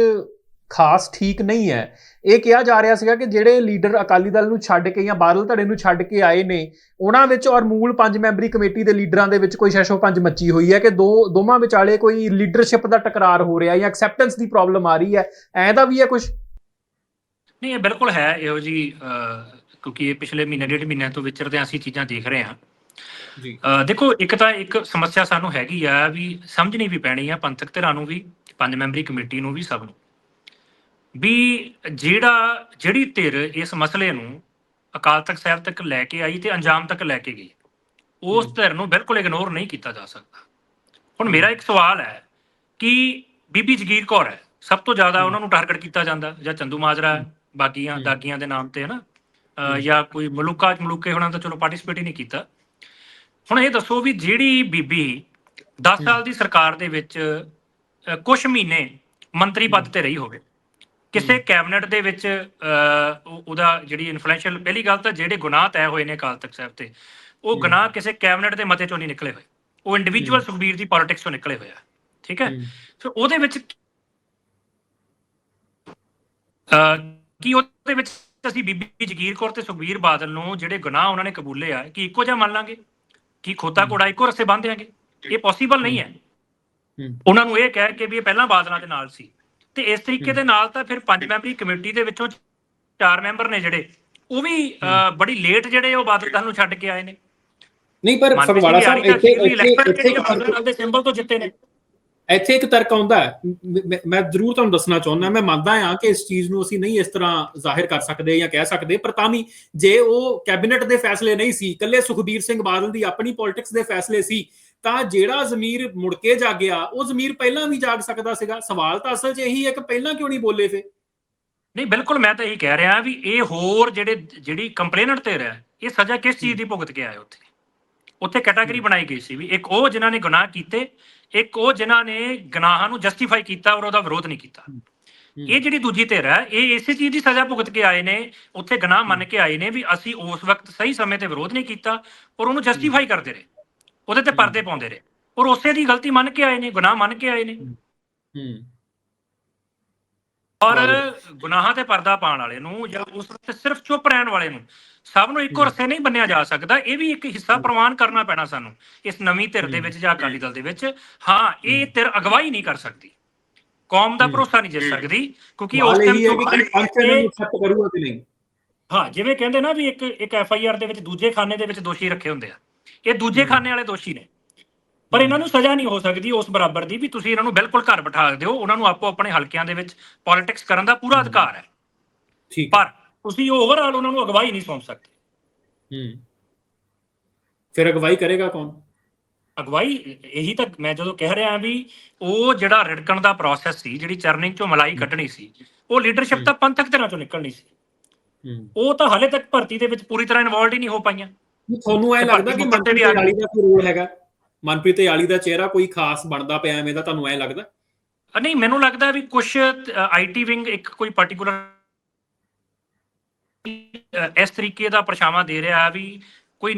ਖਾਸ ਠੀਕ ਨਹੀਂ ਹੈ। ਇਹ ਕਿਹਾ ਜਾ ਰਿਹਾ ਸੀਗਾ ਕਿ ਜਿਹੜੇ ਲੀਡਰ ਅਕਾਲੀ ਦਲ ਨੂੰ ਛੱਡ ਕੇ ਜਾਂ ਬਾਦਲ ਧੜੇ ਨੂੰ ਛੱਡ ਕੇ ਆਏ ਨੇ, ਉਹਨਾਂ ਵਿੱਚ ਔਰ ਮੂਲ ਪੰਜ ਮੈਂਬਰੀ ਕਮੇਟੀ ਦੇ ਲੀਡਰਾਂ ਦੇ ਵਿੱਚ ਕੋਈ ਸ਼ੈਸ਼ੋ ਪੰਜ ਮੱਚੀ ਹੋਈ ਹੈ ਕਿ ਦੋ ਦੋਵਾਂ ਵਿਚਾਲੇ ਕੋਈ ਲੀਡਰਸ਼ਿਪ ਦਾ ਟਕਰਾਰ ਹੋ ਰਿਹਾ ਜਾਂ ਐਕਸੈਪਟੈਂਸ ਦੀ ਪ੍ਰੋਬਲਮ ਆ ਰਹੀ ਹੈ। ਐਂ ਦਾ ਵੀ ਹੈ ਕੁਝ ਨਹੀਂ ਇਹ ਬਿਲਕੁਲ ਹੈ ਇਹੋ ਜੀ ਕਿਉਂਕਿ ਇਹ ਪਿਛਲੇ ਮਹੀਨੇ ਡੇਢ ਮਹੀਨਿਆਂ ਤੋਂ ਵਿਚਰਦੇ ਅਸੀਂ ਚੀਜ਼ਾਂ ਦੇਖ ਰਹੇ ਹਾਂ ਜੀ ਦੇਖੋ ਇੱਕ ਤਾਂ ਇੱਕ ਸਮੱਸਿਆ ਸਾਨੂੰ ਹੈਗੀ ਆ ਵੀ ਸਮਝਣੀ ਵੀ ਪੈਣੀ ਆ ਪੰਥਕ ਧਿਰਾਂ ਨੂੰ ਵੀ ਪੰਜ ਮੈਂਬਰੀ ਕਮੇਟੀ ਨੂੰ ਵੀ ਸਭ ਨੂੰ ਵੀ ਜਿਹੜਾ ਜਿਹੜੀ ਧਿਰ ਇਸ ਮਸਲੇ ਨੂੰ ਅਕਾਲ ਤਖਤ ਸਾਹਿਬ ਤੱਕ ਲੈ ਕੇ ਆਈ ਤੇ ਅੰਜਾਮ ਤੱਕ ਲੈ ਕੇ ਗਈ ਉਸ। ਧਿਰ ਨੂੰ ਬਿਲਕੁਲ ਇਗਨੋਰ ਨਹੀਂ ਕੀਤਾ ਜਾ ਸਕਦਾ ਹੁਣ ਮੇਰਾ ਇੱਕ ਸਵਾਲ ਹੈ ਕਿ ਬੀਬੀ ਜਗੀਰ ਕੌਰ ਹੈ ਸਭ ਤੋਂ ਜ਼ਿਆਦਾ। ਉਹਨਾਂ ਨੂੰ ਟਾਰਗੇਟ ਕੀਤਾ ਜਾਂਦਾ ਜਾਂ ਚੰਦੂ ਮਾਜਰਾ ਹੈ। ਬਾਗੀਆਂ। ਦਾਗੀਆਂ ਦੇ ਨਾਮ ਤੇ ਹੈ ਨਾ ਅ, ਹਮ। ਜਾਂ ਕੋਈ ਮਲੂਕਾ ਮਲੂਕੇ ਹੋਣਾ ਤਾਂ ਚਲੋ ਪਾਰਟਿਸਿਪੇਟ ਹੀ ਨਹੀਂ ਕੀਤਾ ਹੁਣ ਇਹ ਦੱਸੋ ਵੀ ਜਿਹੜੀ ਬੀਬੀ 10 ਸਾਲ ਦੀ ਸਰਕਾਰ ਦੇ ਵਿੱਚ ਕੁਝ ਮਹੀਨੇ ਮੰਤਰੀ ਪਦ ਤੇ ਰਹੀ ਹੋਵੇ ਕਿਸੇ। ਕੈਬਨਿਟ ਦੇ ਵਿੱਚ ਉਹਦਾ ਜਿਹੜੀ ਇਨਫਲੂਐਂਸ਼ੀਅਲ ਪਹਿਲੀ ਗੱਲ ਤਾਂ ਜਿਹੜੇ ਗੁਨਾਹ ਤੈਅ ਹੋਏ ਨੇ ਅਕਾਲ ਤਖਤ ਸਾਹਿਬ ਤੇ ਉਹ। ਗੁਨਾਹ ਕਿਸੇ ਕੈਬਨਿਟ ਦੇ ਮਤੇ ਚੋਂ ਨਹੀਂ ਨਿਕਲੇ ਹੋਏ ਉਹ ਇੰਡੀਵਿਜੂਅਲ। ਸੁਖਬੀਰ ਦੀ ਪੋਲਿਟਿਕਸ ਚੋਂ ਨਿਕਲੇ ਹੋਏ ਆ ਠੀਕ ਹੈ। ਫਿਰ ਉਹਦੇ ਵਿੱਚ ਕੀ ਉਹਦੇ ਵਿੱਚ ਅਸੀਂ ਬੀਬੀ ਜਗੀਰ ਕੌਰ ਤੇ ਸੁਖਬੀਰ ਬਾਦਲ ਨੂੰ ਜਿਹੜੇ ਗੁਨਾਹ ਉਹਨਾਂ ਨੇ ਕਬੂਲੇ ਆ ਕੀ ਇੱਕੋ ਜਿਹਾ ਮੰਨ ਲਾਂਗੇ ਕੀ ਖੋਤਾ। ਘੋੜਾ ਇੱਕੋ ਰਸੇ ਬੰਨ ਦਿਆਂਗੇ ਇਹ ਪੋਸੀਬਲ ਨਹੀਂ ਹੈ। ਉਹਨਾਂ ਨੂੰ ਇਹ ਕਹਿ ਕੇ ਵੀ ਇਹ ਪਹਿਲਾਂ ਬਾਦਲਾਂ ਦੇ ਨਾਲ ਸੀ ਤੇ ਇਸ ਤਰੀਕੇ। ਦੇ ਨਾਲ ਤਾਂ ਫਿਰ ਪੰਜ ਮੈਂਬਰੀ ਕਮੇਟੀ ਦੇ ਵਿੱਚੋਂ ਚਾਰ ਮੈਂਬਰ ਨੇ ਜਿਹੜੇ ਉਹ ਵੀ। ਬੜੀ ਲੇਟ ਜਿਹੜੇ ਉਹ ਬਾਦਲ ਦਲ ਨੂੰ ਛੱਡ ਕੇ ਆਏ ਨੇ ਨਹੀਂ ਪਰ ਫਗਵਾੜਾ ਸਾਹਿਬ ਇੱਥੇ ਇੱਥੇ ਇੱਥੇ ਦੇ ਸਿੰਬਲ ਤੋਂ ਜਿੱਤੇ ਨੇ ਇੱਥੇ ਇੱਕ ਤਰਕ ਆਉਂਦਾ ਮੈਂ ਜ਼ਰੂਰ ਤੁਹਾਨੂੰ ਦੱਸਣਾ ਚਾਹੁੰਦਾ ਮੈਂ ਮੰਨਦਾ ਹਾਂ ਕਿ ਇਸ ਚੀਜ਼ ਨੂੰ ਅਸੀਂ ਨਹੀਂ ਇਸ ਤਰ੍ਹਾਂ ਜ਼ਾਹਿਰ ਕਰ ਸਕਦੇ ਜਾਂ ਕਹਿ ਸਕਦੇ ਪਰ ਤਾਂ ਵੀ ਜੇ ਉਹ ਕੈਬਨਿਟ ਦੇ ਫੈਸਲੇ ਨਹੀਂ ਸੀ ਇਕੱਲੇ ਸੁਖਬੀਰ ਸਿੰਘ ਬਾਦਲ ਦੀ ਆਪਣੀ ਪੋਲਿਟਿਕਸ ਦੇ ਫੈਸਲੇ ਸੀ ਤਾਂ ਜਿਹੜਾ ਜ਼ਮੀਰ ਮੁੜ ਕੇ ਜਾਗਿਆ ਉਹ ਜ਼ਮੀਰ ਪਹਿਲਾਂ ਵੀ ਜਾਗ ਸਕਦਾ ਸੀਗਾ। ਸਵਾਲ ਤਾਂ ਅਸਲ 'ਚ ਇਹੀ ਹੈ ਕਿ ਪਹਿਲਾਂ ਕਿਉਂ ਨਹੀਂ ਬੋਲੇ ਫੇ ਨਹੀਂ ਬਿਲਕੁਲ ਮੈਂ ਤਾਂ ਇਹੀ ਕਹਿ ਰਿਹਾ ਵੀ ਇਹ ਹੋਰ ਜਿਹੜੇ ਜਿਹੜੀ ਕੰਪਲੇਨਟ ਤੇ ਰਿਹਾ ਇਹ ਸਜ਼ਾ ਕਿਸ ਚੀਜ਼ ਦੀ ਭੁਗਤ ਕੇ ਆਏ ਉੱਥੇ? ਉੱਥੇ ਕੈਟਾਗਰੀ ਬਣਾਈ ਗਈ ਸੀ ਵੀ ਇੱਕ ਉਹ ਜਿਨ੍ਹਾਂ ਨੇ ਗੁਨਾਹ ਕੀਤੇ ਇੱਕ ਉਹ ਜਿਨ੍ਹਾਂ ਨੇ ਗੁਨਾਹਾਂ ਨੂੰ ਜਸਟੀਫਾਈ ਕੀਤਾ ਔਰ ਉਹਦਾ ਵਿਰੋਧ ਨਹੀਂ ਕੀਤਾ। ਇਹ ਜਿਹੜੀ ਦੂਜੀ ਧਿਰ ਹੈ ਇਹ ਇਸੇ ਚੀਜ਼ ਦੀ ਸਜ਼ਾ ਭੁਗਤ ਕੇ ਆਏ ਨੇ ਉੱਥੇ ਗੁਨਾਹ ਮੰਨ ਕੇ ਆਏ ਨੇ ਵੀ ਅਸੀਂ ਉਸ ਵਕਤ ਸਹੀ ਸਮੇਂ ਤੇ ਵਿਰੋਧ ਨਹੀਂ ਕੀਤਾ ਔਰ ਉਹਨੂੰ ਜਸਟੀਫਾਈ ਕਰਦੇ ਰਹੇ। ਉਹਦੇ ਤੇ ਪਰਦੇ ਪਾਉਂਦੇ ਰਹੇ। ਔਰ ਉਸੇ ਦੀ ਗਲਤੀ ਮੰਨ ਕੇ ਆਏ ਨੇ ਗੁਨਾਹ ਮੰਨ ਕੇ ਆਏ ਨੇ। ਹੂੰ। ਔਰ ਗੁਨਾਹਾਂ ਤੇ ਪਰਦਾ ਪਾਉਣ ਵਾਲੇ ਨੂੰ ਜਾਂ ਉਸ ਵਕਤ ਸਿਰਫ ਚੁੱਪ ਰਹਿਣ ਵਾਲੇ ਨੂੰ ਸਭ ਨੂੰ ਇੱਕੋ ਰਸੇ ਨਹੀਂ ਬੰਨਿਆ ਜਾ ਸਕਦਾ। ਇਹ ਵੀ ਇੱਕ ਹਿੱਸਾ ਪ੍ਰਵਾਨ ਕਰਨਾ ਪੈਣਾ ਸਾਨੂੰ ਇਸ ਨਵੀਂ ਧਿਰ ਦੇ ਵਿੱਚ ਜਾਂ ਅਕਾਲੀ ਦਲ ਦੇ ਵਿੱਚ। ਹਾਂ ਇਹ ਧਿਰ ਅਗਵਾਈ ਨਹੀਂ ਕਰ ਸਕਦੀ। ਕੌਮ ਦਾ ਭਰੋਸਾ ਨਹੀਂ ਜਿੱਤ ਸਕਦੀ ਕਿਉਂਕਿ ਉਸ ਟਾਈਮ ਪੰਚ ਇਹਨਾਂ ਨੂੰ accept ਕਰੂਗਾ ਕਿ ਨਹੀਂ? ਹਾਂ ਜਿਵੇਂ ਕਹਿੰਦੇ ਨਾ ਵੀ ਇੱਕ ਇੱਕ ਐਫ ਆਈ ਆਰ ਦੇ ਵਿੱਚ ਦੂਜੇ ਖਾਨੇ ਦੇ ਵਿੱਚ ਦੋਸ਼ੀ ਰੱਖੇ ਹੁੰਦੇ ਆ। ਇਹ ਦੂਜੇ ਖਾਨੇ ਵਾਲੇ ਦੋਸ਼ੀ ਨੇ। ਪਰ ਇਹਨਾਂ ਨੂੰ ਸਜ਼ਾ ਨਹੀਂ ਹੋ ਸਕਦੀ ਉਸ ਬਰਾਬਰ ਦੀ ਵੀ ਤੁਸੀਂ ਇਹਨਾਂ ਨੂੰ ਬਿਲਕੁਲ ਘਰ ਬਿਠਾ ਦਿਓ। ਉਹਨਾਂ ਨੂੰ ਆਪੋ ਆਪਣੇ ਹਲਕਿਆਂ ਦੇ ਵਿੱਚ ਪੋਲਿਟਿਕਸ ਕਰਨ ਦਾ ਪੂਰਾ ਅਧਿਕਾਰ ਹੈ। ਠੀਕ। ਪਰ ਤੁਸੀਂ ਓਵਰਆਲ ਉਹਨਾਂ ਨੂੰ ਅਗਵਾਈ ਨਹੀਂ ਸੌਂਪ ਸਕਦੇ। ਹੂੰ। ਫਿਰ ਅਗਵਾਈ ਕਰੇਗਾ ਕੌਣ? ਅਗਵਾਈ ਇਹੀ ਤਾਂ ਮੈਂ ਜਦੋਂ ਕਹਿ ਰਿਹਾ ਵੀ ਉਹ ਜਿਹੜਾ ਰਿੜਕਣ ਦਾ ਪ੍ਰੋਸੈਸ ਸੀ ਜਿਹੜੀ ਚਰਨਿੰਗ ਚੋਂ ਮਲਾਈ ਕੱਢਣੀ ਸੀ ਉਹ ਲੀਡਰਸ਼ਿਪ ਤਾਂ ਪੰਥਕ ਤਰ੍ਹਾਂ ਚੋਂ ਨਿਕਲਣੀ ਸੀ। ਹੂੰ। ਉਹ ਤਾਂ ਹਲੇ ਤੱਕ ਭਰਤੀ ਦੇ ਵਿੱਚ ਪੂਰੀ ਤਰ੍ਹਾਂ ਇਨਵੋਲਡ ਹੀ ਨਹੀਂ ਹੋ ਪਾਈਆਂ। ਤੁਹਾਨੂੰ ਐ ਲੱਗਦਾ ਕਿ ਮੁੱਦੇ ਵੀ ਮਨਪ੍ਰੀਤ ਆ ਗਏ। ਯਾਲੀ ਦਾ ਕੋਈ ਰੋਲ ਹੈਗਾ? ਮਨਪ੍ਰੀਤ ਯਾਲੀ ਦਾ ਚਿਹਰਾ ਕੋਈ ਖਾਸ ਬਣਦਾ ਪਿਆ ਐਵੇਂ ਦਾ ਤੁਹਾਨੂੰ ਐ ਲੱਗਦਾ? ਨਹੀਂ, ਮੈਨੂੰ ਲੱਗਦਾ ਵੀ ਕੁਝ ਆਈਟੀ ਵਿੰਗ ਇੱਕ ਕੋਈ ਪਾਰਟਿਕੂਲਰ ਇਸ ਤਰੀਕੇ ਦਾ ਪਰਛਾਵਾਂ ਦੇ ਰਿਹਾ ਵੀ ਕੋਈ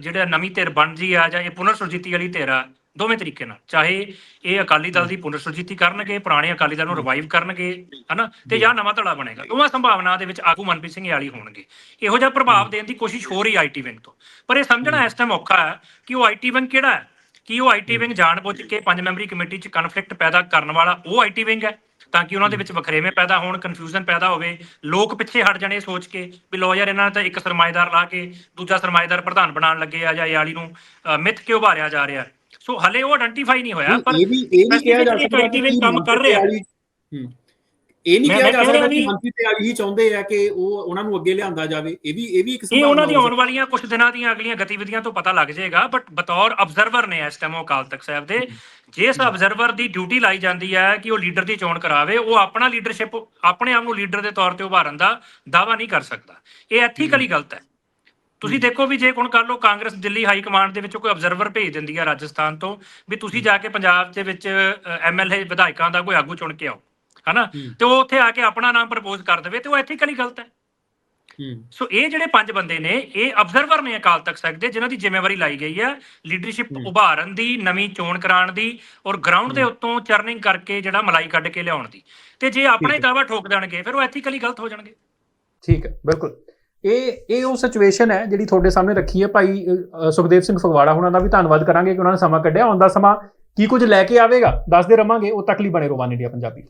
ਜਿਹੜਾ ਨਵੀਂ ਧਿਰ ਬਣ ਜੀ ਆ ਜਾਂ ਇਹ ਪੁਨਰ ਸੁਰਜੀਤੀ ਵਾਲੀ ਧਿਰ ਆ ਦੋਵੇਂ ਤਰੀਕੇ ਨਾਲ ਚਾਹੇ ਇਹ ਅਕਾਲੀ ਦਲ ਦੀ ਪੁਨਰ ਸੁਰਜੀਤੀ ਕਰਨਗੇ ਪੁਰਾਣੇ ਅਕਾਲੀ ਦਲ ਨੂੰ ਰਿਵਾਈਵ ਕਰਨਗੇ ਹਨਾ? ਤੇ ਜਾਂ ਨਵਾਂ ਧੜਾ ਬਣੇਗਾ। ਦੋਵਾਂ ਸੰਭਾਵਨਾ ਦੇ ਵਿੱਚ ਆਗੂ ਮਨਪ੍ਰੀਤ ਸਿੰਘ ਯਾਲੀ ਹੋਣਗੇ। ਇਹੋ ਜਿਹਾ ਪ੍ਰਭਾਵ ਦੇਣ ਦੀ ਕੋਸ਼ਿਸ਼ ਹੋ ਰਹੀ ਆਈਟੀ ਵਿੰਗ ਤੋਂ। ਪਰ ਇਹ ਸਮਝਣਾ ਇਸ ਟਾਈਮ ਔਖਾ ਹੈ ਕਿ ਉਹ ਆਈਟੀ ਵਿੰਗ ਕਿਹੜਾ ਹੈ? ਕੀ ਉਹ ਆਈਟੀ ਵਿੰਗ ਜਾਣਬੁੱਝ ਕੇ ਪੰਜ ਮੈਂਬਰੀ ਕਮੇਟੀ 'ਚ ਕਨਫਲਿਕਟ ਪੈਦਾ ਕਰਨ ਵਾਲਾ ਉਹ ਆਈਟੀ ਵਿੰਗ ਹੈ? ਤਾਂ ਕਿ ਉਹਨਾਂ ਦੇ ਵਿੱਚ ਵਖਰੇਵੇਂ ਪੈਦਾ ਹੋਣ ਕਨਫਿਊਜ਼ਨ ਪੈਦਾ ਹੋਵੇ ਲੋਕ ਪਿੱਛੇ ਹਟ ਜਾਣੇ ਸੋਚ ਕੇ ਵੀ ਲੋ ਯਾਰ ਇਹਨਾਂ ਨੇ ਤਾਂ ਇੱਕ ਸਰਮਾਇਦਾਰ ਲਾ ਕੇ ਦੂਜਾ ਸਰਮਾਇਦਾਰ ਪ੍ਰਧਾਨ ਬਣਾਉਣ ਲੱਗੇ ਆ ਜਾਂ ਯਾਲੀ ਨੂੰ ਮਿੱਥ ਕੇ ਉਭਾਰਿਆ ਜਾ ਰਿਹਾ ਸੋ ਹਲੇ ਉਹ ਆਇਡੈਂਟੀਫਾਈ ਨਹੀਂ ਹੋਇਆ ਪਰ ਇਹ ਵੀ ਇਹ ਵੀ ਕਿਹਾ ਜਾ ਸਕਦਾ IT ਵਿੰਗ ਕੰਮ ਕਰ ਰਿਹਾ। ਇਹ ਨਹੀਂ ਕਿਹਾ ਜਾ ਸਕਦਾ ਕਿ ਮਨਪ੍ਰੀਤ ਯਾਲੀ ਹੀ ਚਾਹੁੰਦੇ ਆ ਕਿ ਉਹ ਉਹਨਾਂ ਨੂੰ ਅੱਗੇ ਲਿਆਂਦਾ ਜਾਵੇ। ਇਹ ਵੀ ਇਹ ਵੀ ਇੱਕ ਇਹ ਉਹਨਾਂ ਦੀ ਸੰਭਾਵਨਾ ਆਉਣ ਵਾਲੀਆਂ ਕੁਝ ਦਿਨਾਂ ਦੀਆਂ ਅਗਲੀਆਂ ਗਤੀਵਿਧੀਆਂ ਤੋਂ ਪਤਾ ਲੱਗ ਜਾਏਗਾ ਬਟ ਬਤੌਰ ਆਬਜ਼ਰਵਰ ਨੇ ਇਸ ਟਾਈਮ ਉਹ ਅਕਾਲ ਤਖਤ ਸਾਹਿਬ ਦੇ। ਜਿਸ ਆਬਜ਼ਰਵਰ ਦੀ ਡਿਊਟੀ ਲਾਈ ਜਾਂਦੀ ਹੈ ਕਿ ਉਹ ਲੀਡਰ ਦੀ ਚੋਣ ਕਰਾਵੇ ਉਹ ਆਪਣਾ ਲੀਡਰਸ਼ਿਪ ਆਪਣੇ ਆਪ ਨੂੰ ਲੀਡਰ ਦੇ ਤੌਰ ਤੇ ਉਭਾਰਨ ਦਾ ਦਾਵਾ ਨਹੀਂ ਕਰ ਸਕਦਾ। ਇਹ ਐਥੀਕਲੀ ਗਲਤ ਹੈ। ਤੁਸੀਂ ਦੇਖੋ ਵੀ ਜੇ ਹੁਣ ਕਰ ਲਓ ਕਾਂਗਰਸ ਦਿੱਲੀ ਹਾਈ ਕਮਾਂਡ ਦੇ ਵਿੱਚੋਂ ਕੋਈ ਆਬਜ਼ਰਵਰ ਭੇਜ ਦਿੰਦੀ ਹੈ ਰਾਜਸਥਾਨ ਤੋਂ ਵੀ ਤੁਸੀਂ ਜਾ ਕੇ ਪੰਜਾਬ ਦੇ ਵਿੱਚ ਐਮਐਲਏ ਵਿਧਾਇਕਾਂ ਦਾ ਕੋਈ ਆਗੂ ਚੁਣ ਕੇ ਆਓ ਹਨਾ। ਤੇ ਉਹ ਉੱਥੇ ਆ ਕੇ ਆਪਣਾ ਨਾਮ ਪ੍ਰਪੋਜ਼ ਕਰ ਦੇਵੇ ਤੇ ਉਹ ਐਥੀਕਲੀ ਗਲਤ ਹੈ। ਹੂੰ। ਸੋ ਇਹ ਜਿਹੜੇ ਪੰਜ ਬੰਦੇ ਨੇ ਇਹ ਆਬਜ਼ਰਵਰ ਨੇ ਅਕਾਲ ਤਖਤ ਸਾਹਿਬ ਦੇ ਜਿਨ੍ਹਾਂ ਦੀ ਜ਼ਿੰਮੇਵਾਰੀ ਲਾਈ ਗਈ ਹੈ। ਲੀਡਰਸ਼ਿਪ। ਉਭਾਰਨ ਦੀ ਨਵੀਂ ਚੋਣ ਕਰਾਉਣ ਦੀ ਔਰ ਗਰਾਊਂਡ ਦੇ ਉੱਤੋਂ ਚਰਨਿੰਗ ਕਰਕੇ ਜਿਹੜਾ ਮਲਾਈ ਕੱਢ ਕੇ ਲਿਆਉਣ ਦੀ। ਤੇ ਜੇ ਆਪਣੇ ਹੈ। ਦਾਵਾ ਠੋਕ ਦੇਣਗੇ ਫਿਰ ਉਹ ਐਥੀਕਲੀ ਗਲਤ ਹੋ ਜਾਣਗੇ। ਠੀਕ ਹੈ ਬਿਲਕੁਲ। ਇਹ ਇਹ ਉਹ ਸਿਚੁਏਸ਼ਨ ਹੈ ਜਿਹੜੀ ਤੁਹਾਡੇ ਸਾਹਮਣੇ ਰੱਖੀ ਹੈ ਭਾਈ ਸੁਖਦੇਵ ਸਿੰਘ ਫਗਵਾੜਾ ਉਹਨਾਂ ਦਾ ਵੀ ਧੰਨਵਾਦ ਕਰਾਂਗੇ ਕਿ ਉਹਨਾਂ ਨੇ ਸਮਾਂ ਕੱਢਿਆ। ਆਉਂਦਾ ਸਮਾਂ ਕੀ ਕੁਝ ਲੈ ਕੇ ਆਵੇਗਾ? ਦੱਸਦੇ ਰਵਾਂਗੇ, ਉਹ ਤੱਕ ਲਈ ਬਣੇ ਰੋਵਾਨ ਇੰਡੀਆ ਪੰਜਾਬੀ।